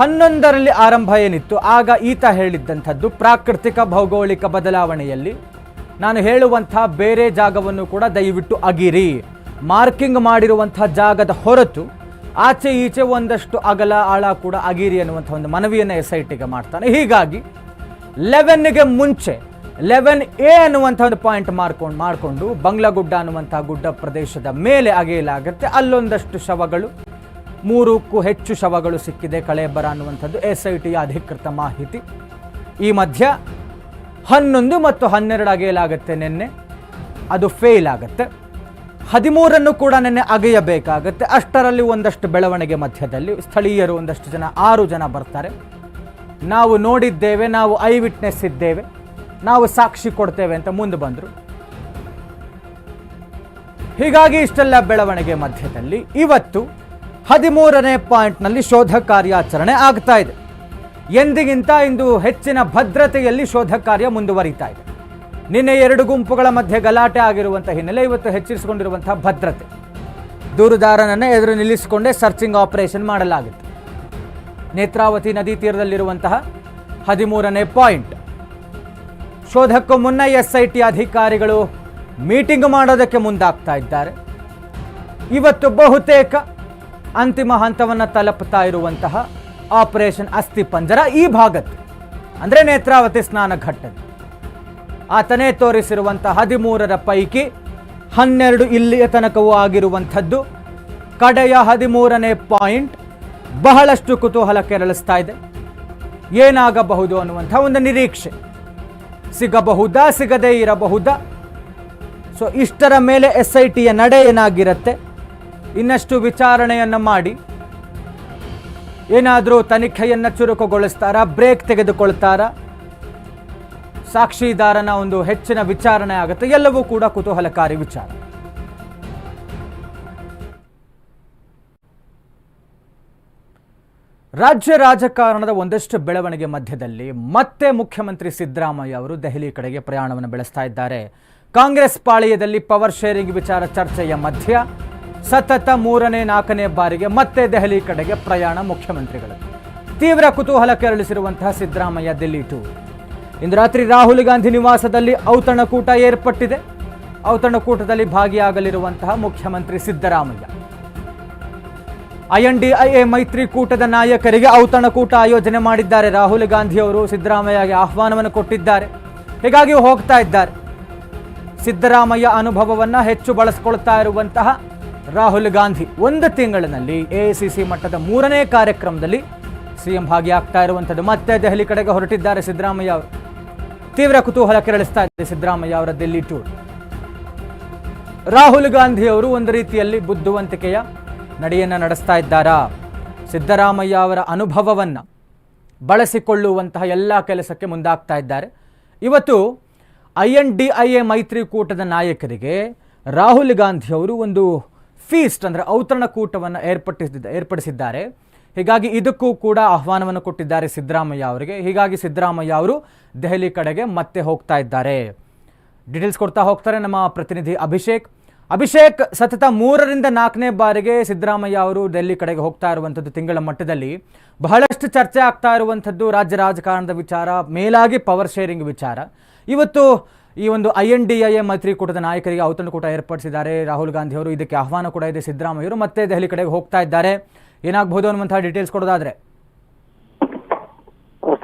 A: ಹನ್ನೊಂದರಲ್ಲಿ ಆರಂಭ ಏನಿತ್ತು? ಆಗ ಈತ ಹೇಳಿದ್ದಂಥದ್ದು ಪ್ರಾಕೃತಿಕ ಭೌಗೋಳಿಕ ಬದಲಾವಣೆಯಲ್ಲಿ ನಾನು ಹೇಳುವಂಥ ಬೇರೆ ಜಾಗವನ್ನು ಕೂಡ ದಯವಿಟ್ಟು ಅಗಿರಿ. ಮಾರ್ಕಿಂಗ್ ಮಾಡಿರುವಂಥ ಜಾಗದ ಹೊರತು ಆಚೆ ಈಚೆ ಒಂದಷ್ಟು ಅಗಲ ಆಳ ಕೂಡ ಅಗಿರಿ ಅನ್ನುವಂಥ ಒಂದು ಮನವಿಯನ್ನು ಎಸ್ ಐ ಟಿಗೆ ಮಾಡ್ತಾನೆ. ಹೀಗಾಗಿ ಲೆವೆನ್ಗೆ ಮುಂಚೆ, ಲೆವೆನ್ ಎ ಅನ್ನುವಂಥ ಒಂದು ಪಾಯಿಂಟ್ ಮಾರ್ಕೊಂಡು, ಮಾಡಿಕೊಂಡು ಬಂಗ್ಲಾಗುಡ್ಡ ಅನ್ನುವಂಥ ಗುಡ್ಡ ಪ್ರದೇಶದ ಮೇಲೆ ಅಗೆಯಲಾಗುತ್ತೆ. ಅಲ್ಲೊಂದಷ್ಟು ಶವಗಳು, ಮೂರಕ್ಕೂ ಹೆಚ್ಚು ಶವಗಳು ಸಿಕ್ಕಿದೆ ಕಳೆಬರ ಅನ್ನುವಂಥದ್ದು ಎಸ್ ಐ ಟಿಯ ಅಧಿಕೃತ ಮಾಹಿತಿ. ಈ ಮಧ್ಯ ಹನ್ನೊಂದು ಮತ್ತು ಹನ್ನೆರಡು ಅಗೆಯಲಾಗುತ್ತೆ ನಿನ್ನೆ. ಅದು ಫೇಲ್ ಆಗುತ್ತೆ. ಹದಿಮೂರನ್ನು ಕೂಡ ನೆನೆ ಅಗೆಯಬೇಕಾಗುತ್ತೆ. ಅಷ್ಟರಲ್ಲಿ ಒಂದಷ್ಟು ಬೆಳವಣಿಗೆ ಮಧ್ಯದಲ್ಲಿ ಸ್ಥಳೀಯರು ಒಂದಷ್ಟು ಜನ, ಆರು ಜನ ಬರ್ತಾರೆ. ನಾವು ನೋಡಿದ್ದೇವೆ, ನಾವು ಐ ವಿಟ್ನೆಸ್ ಇದ್ದೇವೆ, ನಾವು ಸಾಕ್ಷಿ ಕೊಡ್ತೇವೆ ಅಂತ ಮುಂದೆ ಬಂದರು. ಹೀಗಾಗಿ ಇಷ್ಟೆಲ್ಲ ಬೆಳವಣಿಗೆ ಮಧ್ಯದಲ್ಲಿ ಇವತ್ತು ಹದಿಮೂರನೇ ಪಾಯಿಂಟ್ನಲ್ಲಿ ಶೋಧ ಕಾರ್ಯಾಚರಣೆ ಆಗ್ತಾ ಇದೆ. ಎಂದಿಗಿಂತ ಇಂದು ಹೆಚ್ಚಿನ ಭದ್ರತೆಯಲ್ಲಿ ಶೋಧ ಕಾರ್ಯ ಮುಂದುವರಿತಾ ಇದೆ. ನಿನ್ನೆ ಎರಡು ಗುಂಪುಗಳ ಮಧ್ಯೆ ಗಲಾಟೆ ಆಗಿರುವಂಥ ಹಿನ್ನೆಲೆ ಇವತ್ತು ಹೆಚ್ಚಿಸಿಕೊಂಡಿರುವಂಥ ಭದ್ರತೆ. ದೂರುದಾರನನ್ನು ಎದುರು ನಿಲ್ಲಿಸಿಕೊಂಡೇ ಸರ್ಚಿಂಗ್ ಆಪರೇಷನ್ ಮಾಡಲಾಗಿತ್ತು. ನೇತ್ರಾವತಿ ನದಿ ತೀರದಲ್ಲಿರುವಂತಹ ಹದಿಮೂರನೇ ಪಾಯಿಂಟ್. ಶೋಧಕ್ಕೂ ಮುನ್ನ ಎಸ್ ಐ ಟಿ ಅಧಿಕಾರಿಗಳು ಮೀಟಿಂಗ್ ಮಾಡೋದಕ್ಕೆ ಮುಂದಾಗ್ತಾ ಇದ್ದಾರೆ. ಇವತ್ತು ಬಹುತೇಕ ಅಂತಿಮ ಹಂತವನ್ನು ತಲುಪುತ್ತಾ ಇರುವಂತಹ ಆಪರೇಷನ್ ಅಸ್ಥಿ ಪಂಜರ ಈ ಭಾಗದ್ದು. ಅಂದರೆ ನೇತ್ರಾವತಿ ಸ್ನಾನ ಘಟ್ಟದ ಆತನೇ ತೋರಿಸಿರುವಂಥ ಹದಿಮೂರರ ಪೈಕಿ ಹನ್ನೆರಡು ಇಲ್ಲಿಯ ತನಕವೂ ಆಗಿರುವಂಥದ್ದು. ಕಡೆಯ ಹದಿಮೂರನೇ ಪಾಯಿಂಟ್ ಬಹಳಷ್ಟು ಕುತೂಹಲ ಕೆರಳಿಸ್ತಾ ಇದೆ. ಏನಾಗಬಹುದು ಅನ್ನುವಂಥ ಒಂದು ನಿರೀಕ್ಷೆ. ಸಿಗಬಹುದಾ, ಸಿಗದೇ ಇರಬಹುದಾ? ಸೊ, ಇಷ್ಟರ ಮೇಲೆ ಎಸ್ ಐ ಟಿಯ ನಡೆ ಏನಾಗಿರುತ್ತೆ? ಇನ್ನಷ್ಟು ವಿಚಾರಣೆಯನ್ನು ಮಾಡಿ. ಏನಾದರೂ ತನಿಖೆಯನ್ನು ಚುರುಕುಗೊಳಿಸ್ತಾರಾ, ಬ್ರೇಕ್ ತೆಗೆದುಕೊಳ್ತಾರಾ? ಸಾಕ್ಷಿದಾರನ ಒಂದು ಹೆಚ್ಚಿನ ವಿಚಾರಣೆ ಆಗುತ್ತೆ. ಎಲ್ಲವೂ ಕೂಡ ಕುತೂಹಲಕಾರಿ ವಿಚಾರ. ರಾಜ್ಯ ರಾಜಕಾರಣದ ಒಂದಷ್ಟು ಬೆಳವಣಿಗೆ ಮಧ್ಯದಲ್ಲಿ ಮತ್ತೆ ಮುಖ್ಯಮಂತ್ರಿ ಸಿದ್ದರಾಮಯ್ಯ ಅವರು ದೆಹಲಿ ಕಡೆಗೆ ಪ್ರಯಾಣವನ್ನು ಬೆಳೆಸ್ತಾ ಇದ್ದಾರೆ. ಕಾಂಗ್ರೆಸ್ ಪಾಳಯದಲ್ಲಿ ಪವರ್ ಶೇರಿಂಗ್ ವಿಚಾರ ಚರ್ಚೆಯ ಮಧ್ಯ ಸತತ ಮೂರನೇ, ನಾಲ್ಕನೇ ಬಾರಿಗೆ ಮತ್ತೆ ದೆಹಲಿ ಕಡೆಗೆ ಪ್ರಯಾಣ ಮುಖ್ಯಮಂತ್ರಿಗಳು. ತೀವ್ರ ಕುತೂಹಲ ಕೆರಳಿಸಿರುವಂತಹ ಸಿದ್ದರಾಮಯ್ಯ ದಿಲ್ಲಿ ಟೂರ್ ಇಂದು ರಾತ್ರಿ ರಾಹುಲ್ ಗಾಂಧಿ ನಿವಾಸದಲ್ಲಿ ಔತಣಕೂಟ ಏರ್ಪಟ್ಟಿದೆ. ಔತಣಕೂಟದಲ್ಲಿ ಭಾಗಿಯಾಗಲಿರುವಂತಹ ಮುಖ್ಯಮಂತ್ರಿ ಸಿದ್ದರಾಮಯ್ಯ. ಐಎನ್ಡಿಐಎ ಮೈತ್ರಿಕೂಟದ ನಾಯಕರಿಗೆ ಔತಣಕೂಟ ಆಯೋಜನೆ ಮಾಡಿದ್ದಾರೆ. ರಾಹುಲ್ ಗಾಂಧಿ ಅವರು ಸಿದ್ದರಾಮಯ್ಯಗೆ ಆಹ್ವಾನವನ್ನು ಕೊಟ್ಟಿದ್ದಾರೆ. ಹೀಗಾಗಿ ಹೋಗ್ತಾ ಇದ್ದಾರೆ. ಸಿದ್ದರಾಮಯ್ಯ ಅನುಭವವನ್ನು ಹೆಚ್ಚು ಬಳಸಿಕೊಳ್ತಾ ಇರುವಂತಹ ರಾಹುಲ್ ಗಾಂಧಿ ಒಂದು ತಿಂಗಳಿನಲ್ಲಿ ಎಐಸಿಸಿ ಮಟ್ಟದ ಮೂರನೇ ಕಾರ್ಯಕ್ರಮದಲ್ಲಿ ಸಿಎಂ ಭಾಗಿಯಾಗ್ತಾ ಇರುವಂಥದ್ದು. ಮತ್ತೆ ದೆಹಲಿ ಕಡೆಗೆ ಹೊರಟಿದ್ದಾರೆ ಸಿದ್ದರಾಮಯ್ಯ ಅವರು. ತೀವ್ರ ಕುತೂಹಲ ಕೆರಳಿಸ್ತಾ ಇದೆ ಸಿದ್ದರಾಮಯ್ಯ ಅವರ ದಿಲ್ಲಿ ಟೂರ್. ರಾಹುಲ್ ಗಾಂಧಿ ಅವರು ಒಂದು ರೀತಿಯಲ್ಲಿ ಬುದ್ಧಿವಂತಿಕೆಯ ನಡೆಯನ್ನು ನಡೆಸ್ತಾ ಇದ್ದಾರಾ? ಸಿದ್ದರಾಮಯ್ಯ ಅವರ ಅನುಭವವನ್ನು ಬಳಸಿಕೊಳ್ಳುವಂತಹ ಎಲ್ಲ ಕೆಲಸಕ್ಕೆ ಮುಂದಾಗ್ತಾ ಇದ್ದಾರೆ. ಇವತ್ತು I N D I A ಮೈತ್ರಿಕೂಟದ ನಾಯಕರಿಗೆ ರಾಹುಲ್ ಗಾಂಧಿ ಅವರು ಒಂದು ಫೀಸ್ಟ್ ಅಂದರೆ ಔತಣಕೂಟವನ್ನು ಏರ್ಪಡಿಸಿದ್ದ ಏರ್ಪಡಿಸಿದ್ದಾರೆ. ಹೀಗಾಗಿ ಇದಕ್ಕೂ ಕೂಡ ಆಹ್ವಾನವನ್ನು ಕೊಟ್ಟಿದ್ದಾರೆ ಸಿದ್ದರಾಮಯ್ಯ ಅವರಿಗೆ. ಹೀಗಾಗಿ ಸಿದ್ದರಾಮಯ್ಯ ಅವರು ದೆಹಲಿ ಕಡೆಗೆ ಮತ್ತೆ ಹೋಗ್ತಾ ಇದ್ದಾರೆ. ಡೀಟೇಲ್ಸ್ ಕೊಡ್ತಾ ಹೋಗ್ತಾರೆ ನಮ್ಮ ಪ್ರತಿನಿಧಿ ಅಭಿಷೇಕ್. ಅಭಿಷೇಕ್, ಸತತ ಮೂರರಿಂದ ನಾಲ್ಕನೇ ಬಾರಿಗೆ ಸಿದ್ದರಾಮಯ್ಯ ಅವರು ದೆಹಲಿ ಕಡೆಗೆ ಹೋಗ್ತಾ ಇರುವಂಥದ್ದು ತಿಂಗಳ ಮಟ್ಟದಲ್ಲಿ. ಬಹಳಷ್ಟು ಚರ್ಚೆ ಆಗ್ತಾ ಇರುವಂಥದ್ದು ರಾಜ್ಯ ರಾಜಕಾರಣದ ವಿಚಾರ, ಮೇಲಾಗಿ ಪವರ್ ಶೇರಿಂಗ್ ವಿಚಾರ. ಇವತ್ತು ಈ ಒಂದು I N D I A ಮೈತ್ರಿಕೂಟದ ನಾಯಕರಿಗೆ ಔತಣಕೂಟ ಏರ್ಪಡಿಸಿದ್ದಾರೆ ರಾಹುಲ್ ಗಾಂಧಿ ಅವರು. ಇದಕ್ಕೆ ಆಹ್ವಾನ ಕೂಡ ಇದೆ ಸಿದ್ದರಾಮಯ್ಯವರು ಮತ್ತೆ ದೆಹಲಿ ಕಡೆಗೆ ಹೋಗ್ತಾ ಇದ್ದಾರೆ. ಏನಾಗಬಹುದು ಅನ್ನುವಂತಹ ಡೀಟೇಲ್ಸ್ ಕೊಡೋದಾದ್ರೆ?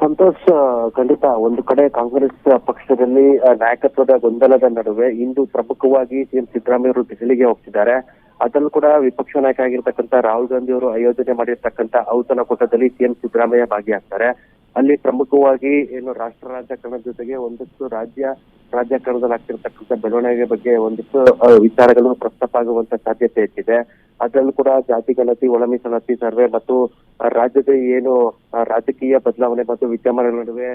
B: ಸಂತೋಷ್ ಖಂಡಿತ ಒಂದು ಕಡೆ ಕಾಂಗ್ರೆಸ್ ಪಕ್ಷದಲ್ಲಿ ನಾಯಕತ್ವದ ಗೊಂದಲದ ನಡುವೆ ಇಂದು ಪ್ರಮುಖವಾಗಿ ಸಿಎಂ ಸಿದ್ದರಾಮಯ್ಯ ಅವರು ದೆಹಲಿಗೆ ಹೋಗ್ತಿದ್ದಾರೆ. ಅದರಲ್ಲೂ ಕೂಡ ವಿಪಕ್ಷ ನಾಯಕ ಆಗಿರ್ತಕ್ಕಂಥ ರಾಹುಲ್ ಗಾಂಧಿ ಅವರು ಆಯೋಜನೆ ಮಾಡಿರ್ತಕ್ಕಂಥ ಔತಣಕೂಟದಲ್ಲಿ ಸಿಎಂ ಸಿದ್ದರಾಮಯ್ಯ ಭಾಗಿಯಾಗ್ತಾರೆ. ಅಲ್ಲಿ ಪ್ರಮುಖವಾಗಿ ಏನು ರಾಷ್ಟ್ರ ರಾಜಕಾರಣದ ಜೊತೆಗೆ ಒಂದಷ್ಟು ರಾಜ್ಯ ರಾಜಕಾರಣದಲ್ಲಿ ಆಗ್ತಿರ್ತಕ್ಕಂಥ ಬೆಳವಣಿಗೆ ಬಗ್ಗೆ ಒಂದಷ್ಟು ವಿಚಾರಗಳು ಪ್ರಸ್ತಾಪ ಆಗುವಂತ ಸಾಧ್ಯತೆ ಹೆಚ್ಚಿದೆ. ಅದರಲ್ಲೂ ಕೂಡ ಜಾತಿ ಗಲತಿ ಒಳ ಮೀಸಲಾತಿ ಸರ್ವೆ ಮತ್ತು ರಾಜ್ಯದ ಏನು ರಾಜಕೀಯ ಬದಲಾವಣೆ ಮತ್ತು ವಿದ್ಯಮಾನಗಳ ನಡುವೆ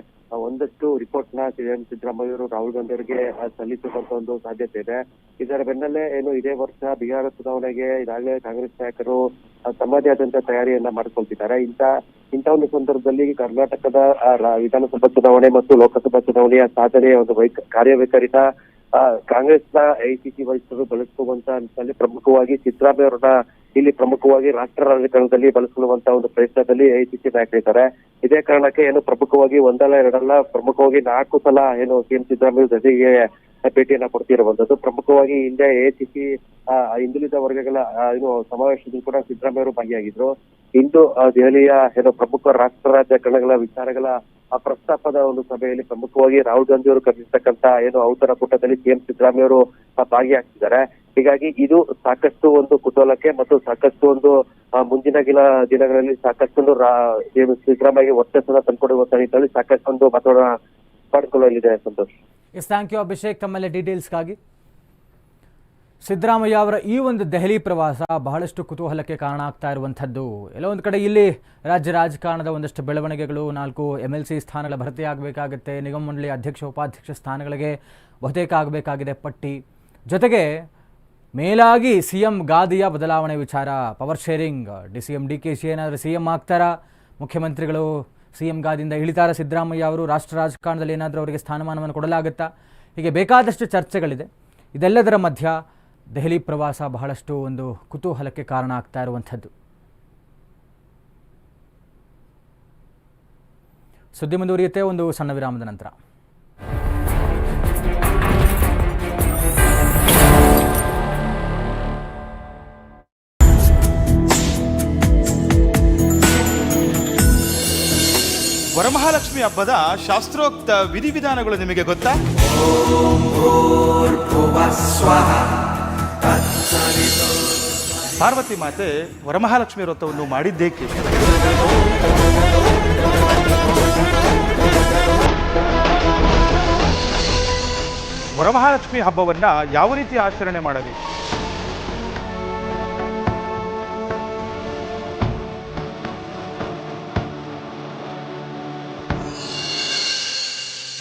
B: ಒಂದಷ್ಟು ರಿಪೋರ್ಟ್ನ ಸಿಎಂ ಸಿದ್ದರಾಮಯ್ಯ ಅವರು ರಾಹುಲ್ ಗಾಂಧಿ ಅವರಿಗೆ ಸಲ್ಲಿಸುವಂತ ಒಂದು ಸಾಧ್ಯತೆ ಇದೆ. ಇದರ ಬೆನ್ನಲ್ಲೇ ಏನು ಇದೇ ವರ್ಷ ಬಿಹಾರ ಚುನಾವಣೆಗೆ ಈಗಾಗಲೇ ಕಾಂಗ್ರೆಸ್ ನಾಯಕರು ತಮ್ಮದೇ ಆದಂತ ತಯಾರಿಯನ್ನ ಮಾಡ್ಕೊಳ್ತಿದ್ದಾರೆ. ಇಂತ ಇಂಥ ಒಂದು ಸಂದರ್ಭದಲ್ಲಿ ಕರ್ನಾಟಕದ ವಿಧಾನಸಭಾ ಚುನಾವಣೆ ಮತ್ತು ಲೋಕಸಭಾ ಚುನಾವಣೆಯ ಸಾಧನೆಯ ಒಂದು ವೈ ಕಾರ್ಯವೈಖರಿತ ಕಾಂಗ್ರೆಸ್ನ ಐಸಿಸಿ ವರಿಷ್ಠರು ಬಳಸಿಕೊಳ್ಳುವಂತ ನಿಟ್ಟಿನಲ್ಲಿ ಪ್ರಮುಖವಾಗಿ ಸಿದ್ದರಾಮಯ್ಯ ಅವರನ್ನ ಇಲ್ಲಿ ಪ್ರಮುಖವಾಗಿ ರಾಷ್ಟ್ರ ರಾಜಕಾರಣದಲ್ಲಿ ಬಳಸಿಕೊಳ್ಳುವಂತ ಒಂದು ಪ್ರಯತ್ನದಲ್ಲಿ ಐಸಿಸಿ ನಾಯಕರಿದ್ದಾರೆ ಇದೇ ಕಾರಣಕ್ಕೆ ಏನು ಪ್ರಮುಖವಾಗಿ ಒಂದಲ್ಲ, ಎರಡಲ್ಲ, ಪ್ರಮುಖವಾಗಿ ನಾಲ್ಕು ಸಲ ಏನು ಸಿಎಂ ಸಿದ್ದರಾಮಯ್ಯ ಜೊತೆಗೆ ಭೇಟಿಯನ್ನ ಕೊಡ್ತಿರುವಂತದ್ದು ಪ್ರಮುಖವಾಗಿ ಹಿಂದೆ ಎಸಿಸಿ ಹಿಂದುಳಿದ ವರ್ಗಗಳ ಏನು ಸಮಾವೇಶದಲ್ಲಿ ಕೂಡ ಸಿದ್ದರಾಮಯ್ಯ ಅವರು ಭಾಗಿಯಾಗಿದ್ರು. ಇಂದು ದೆಹಲಿಯ, ಏನು ಪ್ರಮುಖ ರಾಷ್ಟ್ರ ರಾಜಕಾರಣಗಳ ವಿಚಾರಗಳ ಆ ಪ್ರಸ್ತಾಪದ ಒಂದು ಸಭೆಯಲ್ಲಿ ಪ್ರಮುಖವಾಗಿ ರಾಹುಲ್ ಗಾಂಧಿ ಅವರು ಕರೆದಿರ್ತಕ್ಕಂತ ಏನು ಔತರ ಕೂಟದಲ್ಲಿ ಸಿಎಂ ಸಿದ್ದರಾಮಯ್ಯ ಅವರು ಭಾಗಿಯಾಗ್ತಿದ್ದಾರೆ. ಹೀಗಾಗಿ ಇದು ಸಾಕಷ್ಟು ಒಂದು ಕುತೂಹಲಕ್ಕೆ ಮತ್ತು ಸಾಕಷ್ಟು ಒಂದು ಮುಂದಿನ ಗಿಲ ದಿನಗಳಲ್ಲಿ ಸಾಕಷ್ಟು ಒಂದು ರಾ- ಸಿಎಂ ಸಿದ್ದರಾಮಯ್ಯಗೆ ವರ್ಚಸ್ಸನ್ನ ತಂದುಕೊಡುವ ಸಾಕಷ್ಟು ಒಂದು ಮತವನ್ನ ಪಡ್ಕೊಳ್ಳಲಿದೆ ಸಂತೋಷ್.
A: Thank you Abhishek. ತಮ್ಮಲ್ಲಿ ಡೀಟೇಲ್ಸ್ಗಾಗಿ ಸಿದ್ದರಾಮಯ್ಯ ಅವರ ಈ ಒಂದು ದೆಹಲಿ ಪ್ರವಾಸ ಬಹಳಷ್ಟು ಕುತೂಹಲಕ್ಕೆ ಕಾರಣ ಆಗ್ತಾ ಇರುವಂಥದ್ದು. ಎಲ್ಲೋ ಒಂದು ಕಡೆ ಇಲ್ಲಿ ರಾಜ್ಯ ರಾಜಕಾರಣದ ಒಂದಷ್ಟು ಬೆಳವಣಿಗೆಗಳು, ನಾಲ್ಕು ಎಂ ಎಲ್ ಸಿ ಸ್ಥಾನಗಳ ಭರ್ತಿ ಆಗಬೇಕಾಗುತ್ತೆ, ನಿಗಮ ಮಂಡಳಿ ಅಧ್ಯಕ್ಷ, ಉಪಾಧ್ಯಕ್ಷ ಸ್ಥಾನಗಳಿಗೆ ಬಹುತೇಕ ಆಗಬೇಕಾಗಿದೆ ಪಟ್ಟಿ. ಜೊತೆಗೆ ಮೇಲಾಗಿ ಸಿ ಎಂ ಗಾದಿಯ ಬದಲಾವಣೆ ವಿಚಾರ, power sharing, D C M D K C ಏನಾದರೂ ಸಿ ಎಂ ಆಗ್ತಾರಾ? ಮುಖ್ಯಮಂತ್ರಿಗಳು ಸಿ ಎಂ ಗಾದಿಯಿಂದ ಇಳಿತಾರ? ಸಿದ್ದರಾಮಯ್ಯ ಅವರು ರಾಷ್ಟ್ರ ರಾಜಕಾರಣದಲ್ಲಿ ಏನಾದರೂ ಅವರಿಗೆ ಸ್ಥಾನಮಾನವನ್ನು ಕೊಡಲಾಗುತ್ತಾ? ಹೀಗೆ ಬೇಕಾದಷ್ಟು ಚರ್ಚೆಗಳಿದೆ. ಇದೆಲ್ಲದರ ಮಧ್ಯ ದೆಹಲಿ ಪ್ರವಾಸ ಬಹಳಷ್ಟು ಒಂದು ಕುತೂಹಲಕ್ಕೆ ಕಾರಣ ಆಗ್ತಾ ಇರುವಂಥದ್ದು. ಸುದ್ದಿ ಮುಂದುವರಿಯುತ್ತೆ ಒಂದು ಸಣ್ಣ ವಿರಾಮದ ನಂತರ.
C: ವರಮಹಾಲಕ್ಷ್ಮಿ ಹಬ್ಬದ ಶಾಸ್ತ್ರೋಕ್ತ ವಿಧಿವಿಧಾನಗಳು ನಿಮಗೆ ಗೊತ್ತಾ? ಪಾರ್ವತಿ ಮಾತೆ ವರಮಹಾಲಕ್ಷ್ಮಿ ವ್ರತವನ್ನು ಮಾಡಿದ್ದೇಕೆ? ವರಮಹಾಲಕ್ಷ್ಮಿ ಹಬ್ಬವನ್ನ ಯಾವ ರೀತಿ ಆಚರಣೆ ಮಾಡಬೇಕು?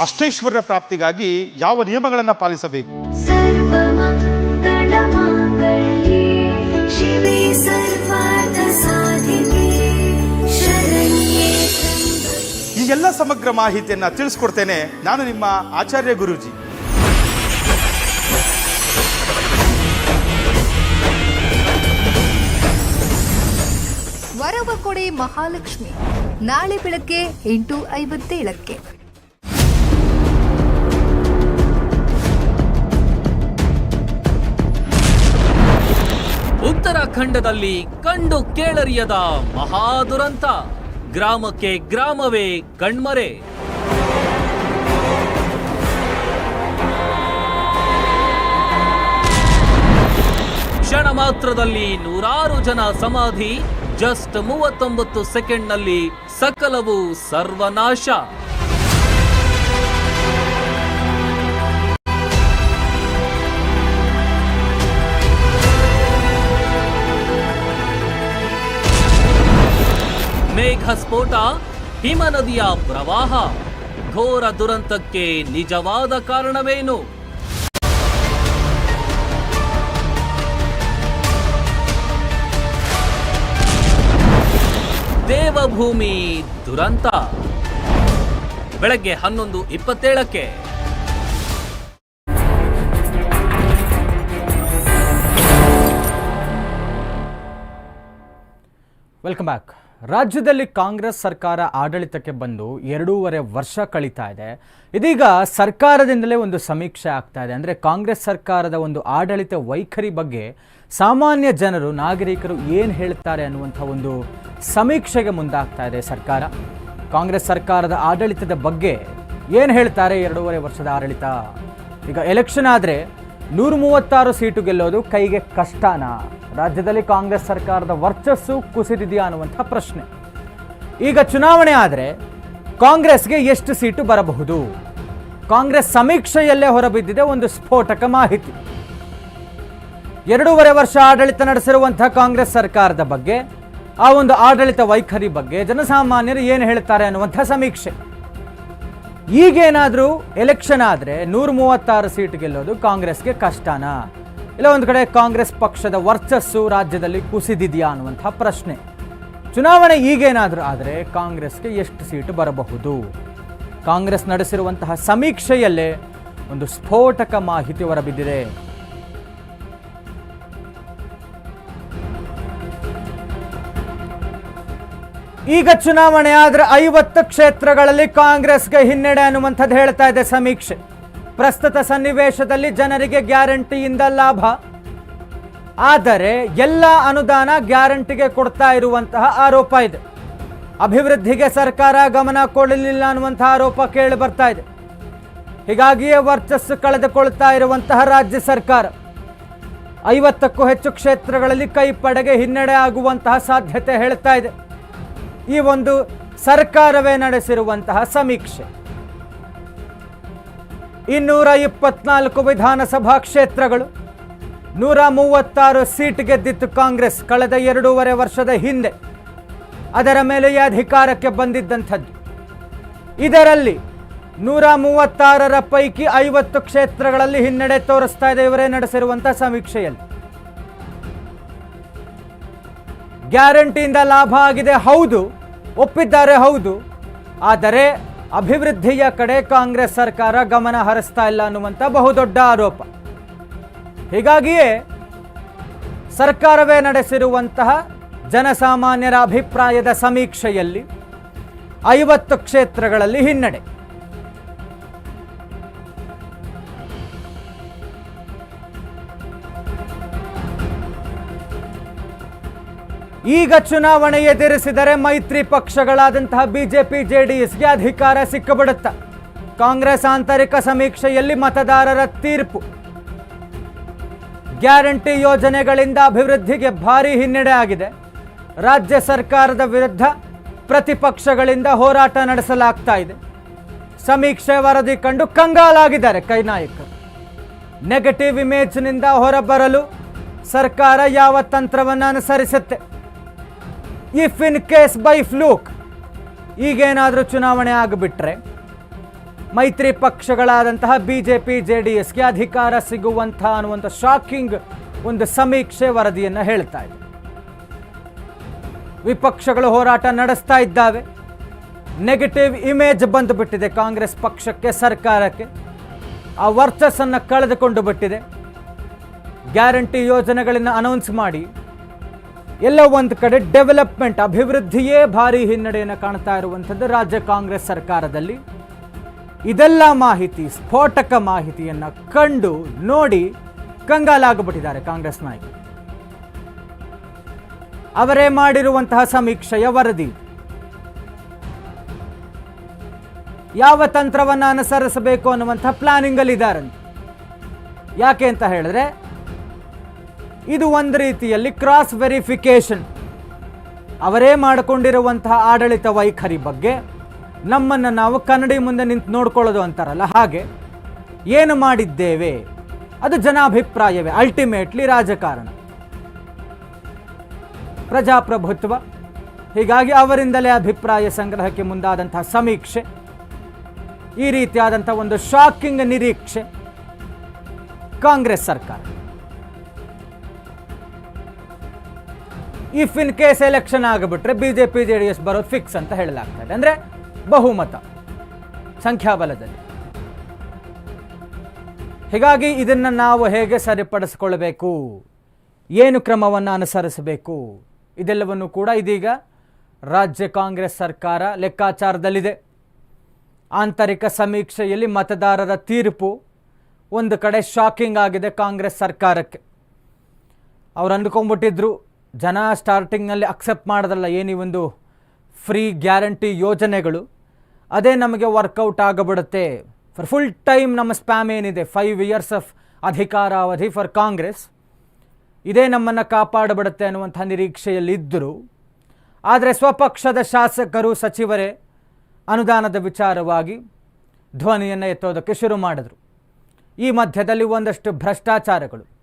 C: ಅಷ್ಟೈಶ್ವರ್ಯ ಪ್ರಾಪ್ತಿಗಾಗಿ ಯಾವ ನಿಯಮಗಳನ್ನು ಪಾಲಿಸಬೇಕು? ಎಲ್ಲ ಸಮಗ್ರ ಮಾಹಿತಿಯನ್ನು ತಿಳಿಸ್ಕೊಡ್ತೇನೆ. ನಾನು ನಿಮ್ಮ ಆಚಾರ್ಯ ಗುರೂಜಿ.
D: ವರವ ಕೊಡೆ ಮಹಾಲಕ್ಷ್ಮಿ. ನಾಳೆ ಬೆಳಗ್ಗೆ ಎಂಟು ಐವತ್ತೇಳಕ್ಕೆ.
E: ಉತ್ತರಾಖಂಡದಲ್ಲಿ ಕಂಡು ಕೇಳರಿಯದ ಮಹಾದುರಂತ. ಗ್ರಾಮಕ್ಕೆ ಗ್ರಾಮವೇ ಕಣ್ಮರೆ. ಕ್ಷಣ ಮಾತ್ರದಲ್ಲಿ ನೂರಾರು ಜನ ಸಮಾಧಿ ಜಸ್ಟ್ ಮೂವತ್ತೊಂಬತ್ತು ಸೆಕೆಂಡ್ನಲ್ಲಿ ಸಕಲವು ಸರ್ವನಾಶ. ಮೇಘ ಸ್ಫೋಟ ಹಿಮನದಿಯ ಪ್ರವಾಹ. ಘೋರ ದುರಂತಕ್ಕೆ ನಿಜವಾದ ಕಾರಣವೇನು? ದೇವಭೂಮಿ ದುರಂತ. ಬೆಳಗ್ಗೆ ಹನ್ನೊಂದು ಇಪ್ಪತ್ತೇಳಕ್ಕೆ.
A: ವೆಲ್ಕಮ್ ಬ್ಯಾಕ್ ರಾಜ್ಯದಲ್ಲಿ ಕಾಂಗ್ರೆಸ್ ಸರ್ಕಾರ ಆಡಳಿತಕ್ಕೆ ಬಂದು ಎರಡೂವರೆ ವರ್ಷ ಕಳೀತಾ ಇದೆ. ಇದೀಗ ಸರ್ಕಾರದಿಂದಲೇ ಒಂದು ಸಮೀಕ್ಷೆ ಆಗ್ತಾ ಇದೆ. ಅಂದರೆ ಕಾಂಗ್ರೆಸ್ ಸರ್ಕಾರದ ಒಂದು ಆಡಳಿತ ವೈಖರಿ ಬಗ್ಗೆ ಸಾಮಾನ್ಯ ಜನರು, ನಾಗರಿಕರು ಏನು ಹೇಳ್ತಾರೆ ಅನ್ನುವಂಥ ಒಂದು ಸಮೀಕ್ಷೆಗೆ ಮುಂದಾಗ್ತಾ ಇದೆ ಸರ್ಕಾರ. ಕಾಂಗ್ರೆಸ್ ಸರ್ಕಾರದ ಆಡಳಿತದ ಬಗ್ಗೆ ಏನು ಹೇಳ್ತಾರೆ ಎರಡೂವರೆ ವರ್ಷದ ಆಡಳಿತ? ಈಗ ಎಲೆಕ್ಷನ್ ಆದರೆ ನೂರ ಮೂವತ್ತಾರು ಸೀಟು ಗೆಲ್ಲೋದು ಕೈಗೆ ಕಷ್ಟನಾ? ರಾಜ್ಯದಲ್ಲಿ ಕಾಂಗ್ರೆಸ್ ಸರ್ಕಾರದ ವರ್ಚಸ್ಸು ಕುಸಿದಿದೆಯಾ ಅನ್ನುವಂಥ ಪ್ರಶ್ನೆ. ಈಗ ಚುನಾವಣೆ ಆದರೆ ಕಾಂಗ್ರೆಸ್ಗೆ ಎಷ್ಟು ಸೀಟು ಬರಬಹುದು? ಕಾಂಗ್ರೆಸ್ ಸಮೀಕ್ಷೆಯಲ್ಲೇ ಹೊರಬಿದ್ದಿದೆ ಒಂದು ಸ್ಫೋಟಕ ಮಾಹಿತಿ. ಎರಡೂವರೆ ವರ್ಷ ಆಡಳಿತ ನಡೆಸಿರುವಂತಹ ಕಾಂಗ್ರೆಸ್ ಸರ್ಕಾರದ ಬಗ್ಗೆ, ಆ ಒಂದು ಆಡಳಿತ ವೈಖರಿ ಬಗ್ಗೆ ಜನಸಾಮಾನ್ಯರು ಏನು ಹೇಳ್ತಾರೆ ಅನ್ನುವಂಥ ಸಮೀಕ್ಷೆ. ಈಗೇನಾದರೂ ಎಲೆಕ್ಷನ್ ಆದರೆ ನೂರ ಮೂವತ್ತಾರು ಸೀಟ್ ಗೆಲ್ಲೋದು ಕಾಂಗ್ರೆಸ್ಗೆ ಕಷ್ಟನಾ? ಇಲ್ಲ, ಒಂದು ಕಡೆ ಕಾಂಗ್ರೆಸ್ ಪಕ್ಷದ ವರ್ಚಸ್ಸು ರಾಜ್ಯದಲ್ಲಿ ಕುಸಿದಿದೆಯಾ ಅನ್ನುವಂಥ ಪ್ರಶ್ನೆ. ಚುನಾವಣೆ ಈಗೇನಾದರೂ ಆದರೆ ಕಾಂಗ್ರೆಸ್ಗೆ ಎಷ್ಟು ಸೀಟು ಬರಬಹುದು? ಕಾಂಗ್ರೆಸ್ ನಡೆಸಿರುವಂತಹ ಸಮೀಕ್ಷೆಯಲ್ಲೇ ಒಂದು ಸ್ಫೋಟಕ ಮಾಹಿತಿ ಹೊರಬಿದ್ದಿದೆ. ಈಗ ಚುನಾವಣೆ ಆದರೆ ಐವತ್ತು ಕ್ಷೇತ್ರಗಳಲ್ಲಿ ಕಾಂಗ್ರೆಸ್ಗೆ ಹಿನ್ನಡೆ ಅನ್ನುವಂಥದ್ದು ಹೇಳ್ತಾ ಇದೆ ಸಮೀಕ್ಷೆ. ಪ್ರಸ್ತುತ ಸನ್ನಿವೇಶದಲ್ಲಿ ಜನರಿಗೆ ಗ್ಯಾರಂಟಿಯಿಂದ ಲಾಭ. ಆದರೆ ಎಲ್ಲ ಅನುದಾನ ಗ್ಯಾರಂಟಿಗೆ ಕೊಡ್ತಾ ಇರುವಂತಹ ಆರೋಪ ಇದೆ. ಅಭಿವೃದ್ಧಿಗೆ ಸರ್ಕಾರ ಗಮನ ಕೊಡಲಿಲ್ಲ ಅನ್ನುವಂತಹ ಆರೋಪ ಕೇಳಿ ಬರ್ತಾ ಇದೆ. ಹೀಗಾಗಿಯೇ ವರ್ಚಸ್ಸು ಕಳೆದುಕೊಳ್ತಾ ಇರುವಂತಹ ರಾಜ್ಯ ಸರ್ಕಾರ ಐವತ್ತಕ್ಕೂ ಹೆಚ್ಚು ಕ್ಷೇತ್ರಗಳಲ್ಲಿ ಕೈಪಡೆಗೆ ಹಿನ್ನಡೆ ಆಗುವಂತಹ ಸಾಧ್ಯತೆ ಹೇಳ್ತಾ ಇದೆ. ಈ ಒಂದು ಸರ್ಕಾರವೇ ನಡೆಸಿರುವಂತಹ ಸಮೀಕ್ಷೆ. ಇನ್ನೂರ ಇಪ್ಪತ್ನಾಲ್ಕು ವಿಧಾನಸಭಾ ಕ್ಷೇತ್ರಗಳು. ನೂರ ಮೂವತ್ತಾರು ಸೀಟ್ ಗೆದ್ದಿತ್ತು ಕಾಂಗ್ರೆಸ್ ಕಳೆದ ಎರಡೂವರೆ ವರ್ಷದ ಹಿಂದೆ. ಅದರ ಮೇಲೆಯೇ ಅಧಿಕಾರಕ್ಕೆ ಬಂದಿದ್ದಂಥದ್ದು. ಇದರಲ್ಲಿ ನೂರ ಮೂವತ್ತಾರರ ಪೈಕಿ ಐವತ್ತು ಕ್ಷೇತ್ರಗಳಲ್ಲಿ ಹಿನ್ನಡೆ ತೋರಿಸ್ತಾ ಇದೆ ಇವರೇ ನಡೆಸಿರುವಂತಹ ಸಮೀಕ್ಷೆಯಲ್ಲಿ. ಗ್ಯಾರಂಟಿಯಿಂದ ಲಾಭ ಆಗಿದೆ, ಹೌದು. ಒಪ್ಪಿದ್ದಾರೆ, ಹೌದು. ಆದರೆ ಅಭಿವೃದ್ಧಿಯ ಕಡೆ ಕಾಂಗ್ರೆಸ್ ಸರ್ಕಾರ ಗಮನ ಹರಿಸ್ತಾ ಇಲ್ಲ ಅನ್ನುವಂಥ ಬಹುದೊಡ್ಡ ಆರೋಪ. ಹೀಗಾಗಿಯೇ ಸರ್ಕಾರವೇ ನಡೆಸಿರುವಂತಹ ಜನಸಾಮಾನ್ಯರ ಅಭಿಪ್ರಾಯದ ಸಮೀಕ್ಷೆಯಲ್ಲಿ ಐವತ್ತು ಕ್ಷೇತ್ರಗಳಲ್ಲಿ ಹಿನ್ನಡೆ. ಈಗ ಚುನಾವಣೆ ಎದುರಿಸಿದರೆ ಮೈತ್ರಿ ಪಕ್ಷಗಳಾದಂತಹ ಬಿಜೆಪಿ, ಜೆಡಿಎಸ್ಗೆ ಅಧಿಕಾರ ಸಿಕ್ಕಬಿಡುತ್ತ. ಕಾಂಗ್ರೆಸ್ ಆಂತರಿಕ ಸಮೀಕ್ಷೆಯಲ್ಲಿ ಮತದಾರರ ತೀರ್ಪು. ಗ್ಯಾರಂಟಿ ಯೋಜನೆಗಳಿಂದ ಅಭಿವೃದ್ಧಿಗೆ ಭಾರಿ ಹಿನ್ನಡೆ ಆಗಿದೆ. ರಾಜ್ಯ ಸರ್ಕಾರದ ವಿರುದ್ಧ ಪ್ರತಿಪಕ್ಷಗಳಿಂದ ಹೋರಾಟ ನಡೆಸಲಾಗ್ತಾ ಇದೆ. ಸಮೀಕ್ಷೆ ವರದಿ ಕಂಡು ಕಂಗಾಲಾಗಿದ್ದಾರೆ ಕೈ ನಾಯಕರು. ನೆಗೆಟಿವ್ ಇಮೇಜ್ನಿಂದ ಹೊರಬರಲು ಸರ್ಕಾರ ಯಾವ ತಂತ್ರವನ್ನು ಅನುಸರಿಸುತ್ತೆ? If in case by fluke ಈಗೇನಾದರೂ ಚುನಾವಣೆ ಆಗಿಬಿಟ್ರೆ, ಮೈತ್ರಿ ಪಕ್ಷಗಳಾದಂತಹ B J P J D ಎಸ್ಗೆ ಅಧಿಕಾರ ಸಿಗುವಂಥ ಅನ್ನುವಂಥ ಶಾಕಿಂಗ್ ಒಂದು ಸಮೀಕ್ಷೆ ವರದಿಯನ್ನು ಹೇಳ್ತಾ ಇದೆ. ವಿಪಕ್ಷಗಳು ಹೋರಾಟ ನಡೆಸ್ತಾ ಇದ್ದಾವೆ. ನೆಗೆಟಿವ್ ಇಮೇಜ್ ಬಂದುಬಿಟ್ಟಿದೆ ಕಾಂಗ್ರೆಸ್ ಪಕ್ಷಕ್ಕೆ, ಸರ್ಕಾರಕ್ಕೆ. ಆ ವರ್ಚಸ್ಸನ್ನು ಕಳೆದುಕೊಂಡು ಬಿಟ್ಟಿದೆ. ಗ್ಯಾರಂಟಿ ಯೋಜನೆಗಳನ್ನು ಅನೌನ್ಸ್ ಮಾಡಿ. ಎಲ್ಲ ಒಂದು ಕಡೆ ಡೆವಲಪ್ಮೆಂಟ್, ಅಭಿವೃದ್ಧಿಯೇ ಭಾರಿ ಹಿನ್ನಡೆಯನ್ನು ಕಾಣ್ತಾ ಇರುವಂಥದ್ದು ರಾಜ್ಯ ಕಾಂಗ್ರೆಸ್ ಸರ್ಕಾರದಲ್ಲಿ. ಇದೆಲ್ಲ ಮಾಹಿತಿ, ಸ್ಫೋಟಕ ಮಾಹಿತಿಯನ್ನು ಕಂಡು ನೋಡಿ ಕಂಗಾಲಾಗಿಬಿಟ್ಟಿದ್ದಾರೆ ಕಾಂಗ್ರೆಸ್ ನಾಯಕರು. ಅವರೇ ಮಾಡಿರುವಂತಹ ಸಮೀಕ್ಷೆಯ ವರದಿ. ಯಾವ ತಂತ್ರವನ್ನು ಅನುಸರಿಸಬೇಕು ಅನ್ನುವಂಥ ಪ್ಲಾನಿಂಗಲ್ಲಿದ್ದಾರಂತೆ ಯಾಕೆ ಅಂತ ಹೇಳಿದ್ರೆ ಇದು ಒಂದು ರೀತಿಯಲ್ಲಿ ಕ್ರಾಸ್ ವೆರಿಫಿಕೇಶನ್ ಅವರೇ ಮಾಡಿಕೊಂಡಿರುವಂತಹ ಆಡಳಿತ ವೈಖರಿ ಬಗ್ಗೆ ನಮ್ಮನ್ನು ನಾವು ಕನ್ನಡಿ ಮುಂದೆ ನಿಂತು ನೋಡ್ಕೊಳ್ಳೋದು ಅಂತಾರಲ್ಲ, ಹಾಗೆ. ಏನು ಮಾಡಿದ್ದೇವೆ? ಅದು ಜನಾಭಿಪ್ರಾಯವೇ ಅಲ್ಟಿಮೇಟ್ಲಿ ರಾಜಕಾರಣ. ಪ್ರಜಾಪ್ರಭುತ್ವ, ಹೀಗಾಗಿ ಅವರಿಂದಲೇ ಅಭಿಪ್ರಾಯ ಸಂಗ್ರಹಕ್ಕೆ ಮುಂದಾದಂತಹ ಸಮೀಕ್ಷೆ, ಈ ರೀತಿಯಾದಂಥ ಒಂದು ಶಾಕಿಂಗ್ ನಿರೀಕ್ಷೆ. ಕಾಂಗ್ರೆಸ್ ಸರ್ಕಾರ. ಇಫ್ ಇನ್ ಕೇಸ್ ಎಲೆಕ್ಷನ್ ಆಗಿಬಿಟ್ರೆ B J P J D S ಬರೋದು ಫಿಕ್ಸ್ ಅಂತ ಹೇಳಲಾಗ್ತದೆ ಅಂದರೆ ಬಹುಮತ, ಸಂಖ್ಯಾಬಲದಲ್ಲಿ. ಹೀಗಾಗಿ ಇದನ್ನು ನಾವು ಹೇಗೆ ಸರಿಪಡಿಸ್ಕೊಳ್ಬೇಕು? ಏನು ಕ್ರಮವನ್ನು ಅನುಸರಿಸಬೇಕು? ಇದೆಲ್ಲವನ್ನು ಕೂಡ ಇದೀಗ ರಾಜ್ಯ ಕಾಂಗ್ರೆಸ್ ಸರ್ಕಾರ ಲೆಕ್ಕಾಚಾರದಲ್ಲಿದೆ. ಆಂತರಿಕ ಸಮೀಕ್ಷೆಯಲ್ಲಿ ಮತದಾರರ ತೀರ್ಪು ಒಂದು ಕಡೆ ಶಾಕಿಂಗ್ ಆಗಿದೆ ಕಾಂಗ್ರೆಸ್ ಸರ್ಕಾರಕ್ಕೆ. ಅವ್ರು ಅಂದ್ಕೊಂಡ್ಬಿಟ್ಟಿದ್ರು ಜನ ಸ್ಟಾರ್ಟಿಂಗ್ನಲ್ಲಿ ಅಕ್ಸೆಪ್ಟ್ ಮಾಡೋದಲ್ಲ ಏನು ಒಂದು ಫ್ರೀ ಗ್ಯಾರಂಟಿ ಯೋಜನೆಗಳು. ಅದೇ ನಮಗೆ ವರ್ಕೌಟ್ ಆಗಬಿಡುತ್ತೆ. ಫಾರ್ ಫುಲ್ ಟೈಮ್ ನಮ್ಮ ಸ್ಪ್ಯಾಮ್ ಏನಿದೆ? ಫೈವ್ ಇಯರ್ಸ್ ಆಫ್ ಅಧಿಕಾರಾವಧಿ ಫಾರ್ ಕಾಂಗ್ರೆಸ್ ಇದೇ ನಮ್ಮನ್ನು ಕಾಪಾಡಿಬಿಡುತ್ತೆ ಅನ್ನುವಂಥ ನಿರೀಕ್ಷೆಯಲ್ಲಿದ್ದರು ಆದರೆ ಸ್ವಪಕ್ಷದ ಶಾಸಕರು, ಸಚಿವರೇ ಅನುದಾನದ ವಿಚಾರವಾಗಿ ಧ್ವನಿಯನ್ನು ಎತ್ತೋದಕ್ಕೆ ಶುರು ಮಾಡಿದರು. ಈ ಮಧ್ಯದಲ್ಲಿ ಒಂದಷ್ಟು ಭ್ರಷ್ಟಾಚಾರಗಳು.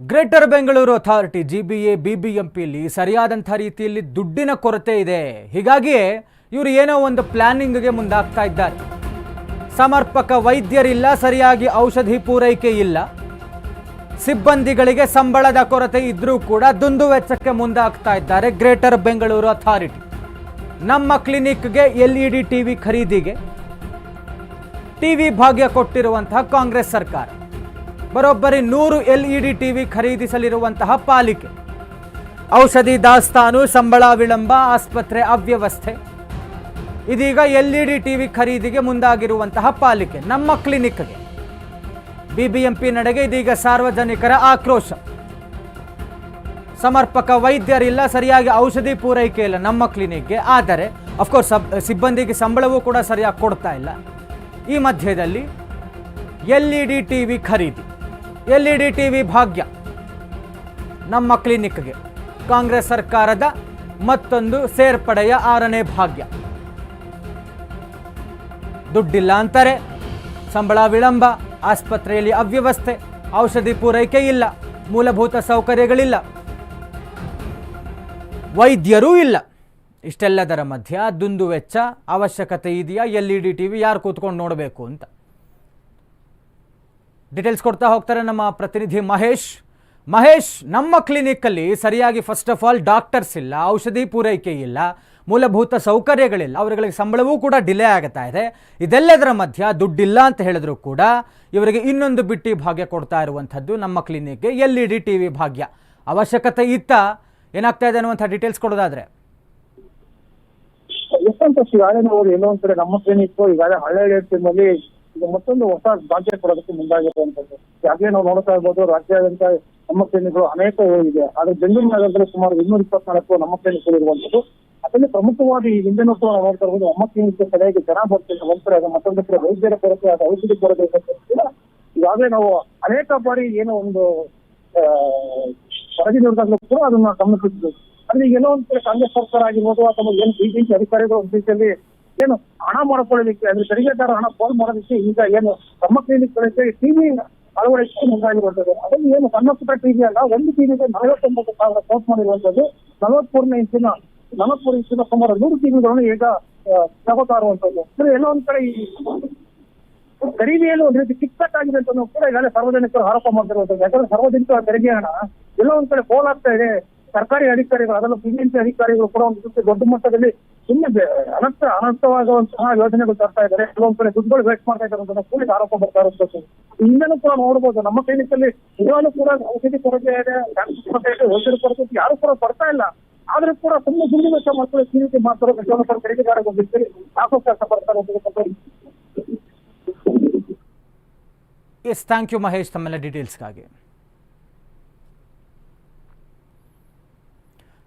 A: Greater Bengaluru authority G B A B B M ಪಿಲಿ ಸರಿಯಾದಂಥ ರೀತಿಯಲ್ಲಿ ದುಡ್ಡಿನ ಕೊರತೆ ಇದೆ. ಹೀಗಾಗಿಯೇ ಇವರು ಏನೋ ಒಂದು ಪ್ಲಾನಿಂಗ್ಗೆ ಮುಂದಾಗ್ತಾ ಇದ್ದಾರೆ. ಸಮರ್ಪಕ ವೈದ್ಯರಿಲ್ಲ, ಸರಿಯಾಗಿ ಔಷಧಿ ಪೂರೈಕೆ ಇಲ್ಲ. ಸಿಬ್ಬಂದಿಗಳಿಗೆ ಸಂಬಳದ ಕೊರತೆ ಇದ್ರೂ ಕೂಡ ದುಂದು ವೆಚ್ಚಕ್ಕೆ ಮುಂದಾಗ್ತಾ ಇದ್ದಾರೆ ಗ್ರೇಟರ್ ಬೆಂಗಳೂರು ಅಥಾರಿಟಿ. ನಮ್ಮ ಕ್ಲಿನಿಕ್ಗೆ L E D T V ಖರೀದಿಗೆ ಟಿ ವಿ ಭಾಗ್ಯ ಕೊಟ್ಟಿರುವಂತಹ ಕಾಂಗ್ರೆಸ್ ಸರ್ಕಾರ. ಬರೋಬ್ಬರಿ ನೂರು ಎಲ್ ಇ ಡಿ ಟಿವಿ ಖರೀದಿಸಲಿರುವಂತಹ ಪಾಲಿಕೆ. ಔಷಧಿ ದಾಸ್ತಾನು, ಸಂಬಳ ವಿಳಂಬ, ಆಸ್ಪತ್ರೆ ಅವ್ಯವಸ್ಥೆ. ಇದೀಗ ಎಲ್ ಇ ಡಿ ಟಿವಿ ಖರೀದಿಗೆ ಮುಂದಾಗಿರುವಂತಹ ಪಾಲಿಕೆ ನಮ್ಮ ಕ್ಲಿನಿಕ್ಗೆ. ಬಿಬಿಎಂಪಿ ನಡೆಗೆ ಇದೀಗ ಸಾರ್ವಜನಿಕರ ಆಕ್ರೋಶ. ಸಮರ್ಪಕ ವೈದ್ಯರಿಲ್ಲ, ಸರಿಯಾಗಿ ಔಷಧಿ ಪೂರೈಕೆ ಇಲ್ಲ ನಮ್ಮ ಕ್ಲಿನಿಕ್ಗೆ. ಆದರೆ ಅಫ್ಕೋರ್ಸ್ ಸಿಬ್ಬಂದಿಗೆ ಸಂಬಳವೂ ಕೂಡ ಸರಿಯಾಗಿ ಕೊಡ್ತಾ ಇಲ್ಲ. ಈ ಮಧ್ಯದಲ್ಲಿ L E D T V ಖರೀದಿ. L E D T V ಭಾಗ್ಯ. ನಮ್ಮ ಕ್ಲಿನಿಕ್ಗೆ ಕಾಂಗ್ರೆಸ್ ಸರ್ಕಾರದ ಮತ್ತೊಂದು ಸೇರ್ಪಡೆಯ ಆರನೇ ಭಾಗ್ಯ. ದುಡ್ಡಿಲ್ಲ ಅಂತಾರೆ, ಸಂಬಳ ವಿಳಂಬ, ಆಸ್ಪತ್ರೆಯಲ್ಲಿ ಅವ್ಯವಸ್ಥೆ, ಔಷಧಿ ಪೂರೈಕೆ ಇಲ್ಲ, ಮೂಲಭೂತ ಸೌಕರ್ಯಗಳಿಲ್ಲ. ವೈದ್ಯರೂ ಇಲ್ಲ. ಇಷ್ಟೆಲ್ಲದರ ಮಧ್ಯ ದುಂದು ವೆಚ್ಚ, ಅವಶ್ಯಕತೆ ಇದೆಯಾ L E D T V ಯಾರು ಕೂತ್ಕೊಂಡು ನೋಡಬೇಕು ಅಂತ. ಡೀಟೇಲ್ಸ್ ಕೊಡ್ತಾ ಹೋಗ್ತಾರೆ ನಮ್ಮ ಪ್ರತಿನಿಧಿ ಮಹೇಶ್. ಮಹೇಶ್, ನಮ್ಮ ಕ್ಲಿನಿಕ್ಕಲ್ಲಿ ಸರಿಯಾಗಿ ಫಸ್ಟ್ ಆಫ್ ಆಲ್ ಡಾಕ್ಟರ್ಸ್ ಇಲ್ಲ, ಔಷಧಿ ಪೂರೈಕೆ ಇಲ್ಲ, ಮೂಲಭೂತ ಸೌಕರ್ಯಗಳಿಲ್ಲ, ಅವರುಗಳಿಗೆ ಸಂಬಳವೂ ಕೂಡ ಡಿಲೇ ಆಗುತ್ತಾ ಇದೆ. ಇದೆಲ್ಲದರ ಮಧ್ಯ ದುಡ್ಡಿಲ್ಲ ಅಂತ ಹೇಳಿದ್ರು ಕೂಡ ಇವರಿಗೆ ಇನ್ನೊಂದು ಬಿಟ್ಟಿ ಭಾಗ್ಯ ಕೊಡ್ತಾ ಇರುವಂಥದ್ದು ನಮ್ಮ ಕ್ಲಿನಿಕ್ಗೆ L E D T V ಭಾಗ್ಯ. ಅವಶ್ಯಕತೆ ಇತ್ತ? ಏನಾಗ್ತಾ ಇದೆ ಅನ್ನುವಂಥ ಡೀಟೇಲ್ಸ್ ಕೊಡೋದಾದ್ರೆ.
F: ಎಷ್ಟಂತ ಈಗಾಗಲೇ ನಾವು ಕಡೆ ನಮ್ಮ ಕ್ಲಿನಿಕ್ ಈಗಾಗಲೇ ಹಳ್ಳಿ ಟೀಮಲ್ಲಿ ಈಗ ಮತ್ತೊಂದು ಹೊಸ ಭಾಗ್ಯ ಕೊಡೋದಕ್ಕೆ ಮುಂದಾಗಿರುವಂತದ್ದು ಯಾಕೆ ನಾವು ನೋಡ್ತಾ ಇರ್ಬೋದು, ರಾಜ್ಯಾದ್ಯಂತ ನಮ್ಮ ಸೈನಿಕರು ಅನೇಕ ಇದೆ ಆದ್ರೆ ಬೆಂಗಳೂರು ನಗರದಲ್ಲಿ ಸುಮಾರು ಇನ್ನೂರ ಇಪ್ಪತ್ನಾಲ್ಕು ನಮ್ಮ ಸೈನಿಕರು ಇರುವಂತದ್ದು ಅದರಲ್ಲಿ ಪ್ರಮುಖವಾಗಿ ಈ ಹಿಂದೆ ನಾವು ನೋಡ್ತಾ ಇರ್ಬೋದು, ನಮ್ಮ ಕ್ಲಿನಿಕ್ ಸರಿಯಾಗಿ ಜನ ಬರ್ತಿಲ್ಲ. ಕಡೆ ಅದು ಮತ್ತೊಂದು ಕಡೆ ವೈದ್ಯರ ಕೊರತೆ, ಆದ ಔಷಧಿ ಕೊರತೆ ಈಗಾಗಲೇ ನಾವು ಅನೇಕ ಬಾರಿ ಏನೋ ಒಂದು ವರದಿ ನೋಡಿದಾಗಲೂ ಕೂಡ ಅದನ್ನ ಗಮನಿಸಿದ್ವಿ. ಅಂದ್ರೆ ಏನೋ ಒಂದ್ ಕಡೆ ಕಾಂಗ್ರೆಸ್ ಸರ್ಕಾರ ಆಗಿರ್ಬೋದು ಅಥವಾ ಏನ್ ಬಿಜೆಪಿ ಅಧಿಕಾರಿಗಳು ಒಂದ್ ರೀತಿಯಲ್ಲಿ ಏನು ಹಣ ಮಾಡ್ಕೊಳ್ಳೋದಕ್ಕೆ ಅಂದ್ರೆ ತೆರಿಗೆದಾರ ಹಣ ಪೋಲ್ ಮಾಡೋದಕ್ಕೆ ಈಗ ಏನು ತಮ್ಮ ಕ್ಲಿನಿಕ್ ಟಿವಿ ಅಳವಡಿಕೆ ಮುಂದಾಗಿರುವಂತದ್ದು ಅದನ್ನು ಏನು ಸಣ್ಣ ಪುಟ್ಟ ಟಿವಿ ಅಲ್ಲ, ಒಂದು ಟಿವಿಗೆ ನಲವತ್ತೊಂಬತ್ತು ಸಾವಿರ ಕೋಟ್ ಮಾಡಿರುವಂತದ್ದು ನಲವತ್ಮೂರನೇ ಇಂಚಿನ ನಲವತ್ಮೂರು ಇಂಚಿನ ಸುಮಾರು ನೂರು ಟಿವಿಗಳನ್ನು ಈಗ ತಗೋತಾ ಇರುವಂತದ್ದು ಅಂದ್ರೆ ಎಲ್ಲೋ ಒಂದ್ ಕಡೆ ಈ ಖರೀದಿಯಲ್ಲಿ ಒಂದ್ ರೀತಿ ಕಿಕ್ಕಟ್ ಆಗಿದೆ ಅಂತ ಕೂಡ ಈಗಾಗಲೇ ಸಾರ್ವಜನಿಕರು ಆರೋಪ ಮಾಡ್ತಿರುವಂತದ್ದು ಯಾಕಂದ್ರೆ ಸಾರ್ವಜನಿಕ ತೆರಿಗೆ ಹಣ, ಎಲ್ಲ ಒಂದ್ ಕಡೆ ಪೋಲ್ ಆಗ್ತಾ ಇದೆ. ಸರ್ಕಾರಿ ಅಧಿಕಾರಿಗಳು ಅದರಲ್ಲೂ ಬಿಜೆಪಿ ಅಧಿಕಾರಿಗಳು ಕೂಡ ಒಂದು ದೊಡ್ಡ ಮಟ್ಟದಲ್ಲಿ ಸುಮ್ಮನೆ ಅನರ್ಥ, ಅನರ್ಥವಾಗುವಂತಹ ಯೋಜನೆಗಳು ತರ್ತಾ ಇದ್ದಾರೆ. ಕೆಲವೊಂದ್ ಕಡೆ ದುಡ್ಡುಗಳು ವೇಸ್ಟ್ ಮಾಡ್ತಾ ಇದ್ದಾರೆ ಅಂತ ಕೂಡ ಆರೋಪ ಬರ್ತಾ ಇರುತ್ತೆ ಹಿಂದೆನೂ ಕೂಡ ನೋಡ್ಬೋದು. ನಮ್ಮ ಕ್ಲಿನಿಕ್ ಅಲ್ಲಿ ನಿಜವಾಗ್ಲೂ ಕೂಡ ಔಷಧಿ ಕೊರತೆ ಇದೆ ಕೊರತೆ ಇದೆ ವೈದ್ಯರ ಕೊರತೆ ಯಾರು ಕೂಡ ಬರ್ತಾ ಇಲ್ಲ. ಆದ್ರೂ ಕೂಡ ಸುಮ್ಮನೆ ಸುಮ್ಮನೆ ವೆಚ್ಚ ಮಾಡ್ತಾರೆ ಕ್ಲಿನಿಕ್ ಮಾಡ್ತಾರೆ ಕೆಲವೊಂದು ಕಡೆ ತೆರಿಗೆದಾರರಿಗೆ ಹೋಗಿರ್ತೀರಿ ಯಾಕೋ ಕೆಲಸ ಬರ್ತಾರೆ
A: ಎಸ್ ಥ್ಯಾಂಕ್ ಯು ಮಹೇಶ್ ತಮ್ಮೆಲ್ಲ ಡೀಟೇಲ್ಸ್ಗಾಗಿ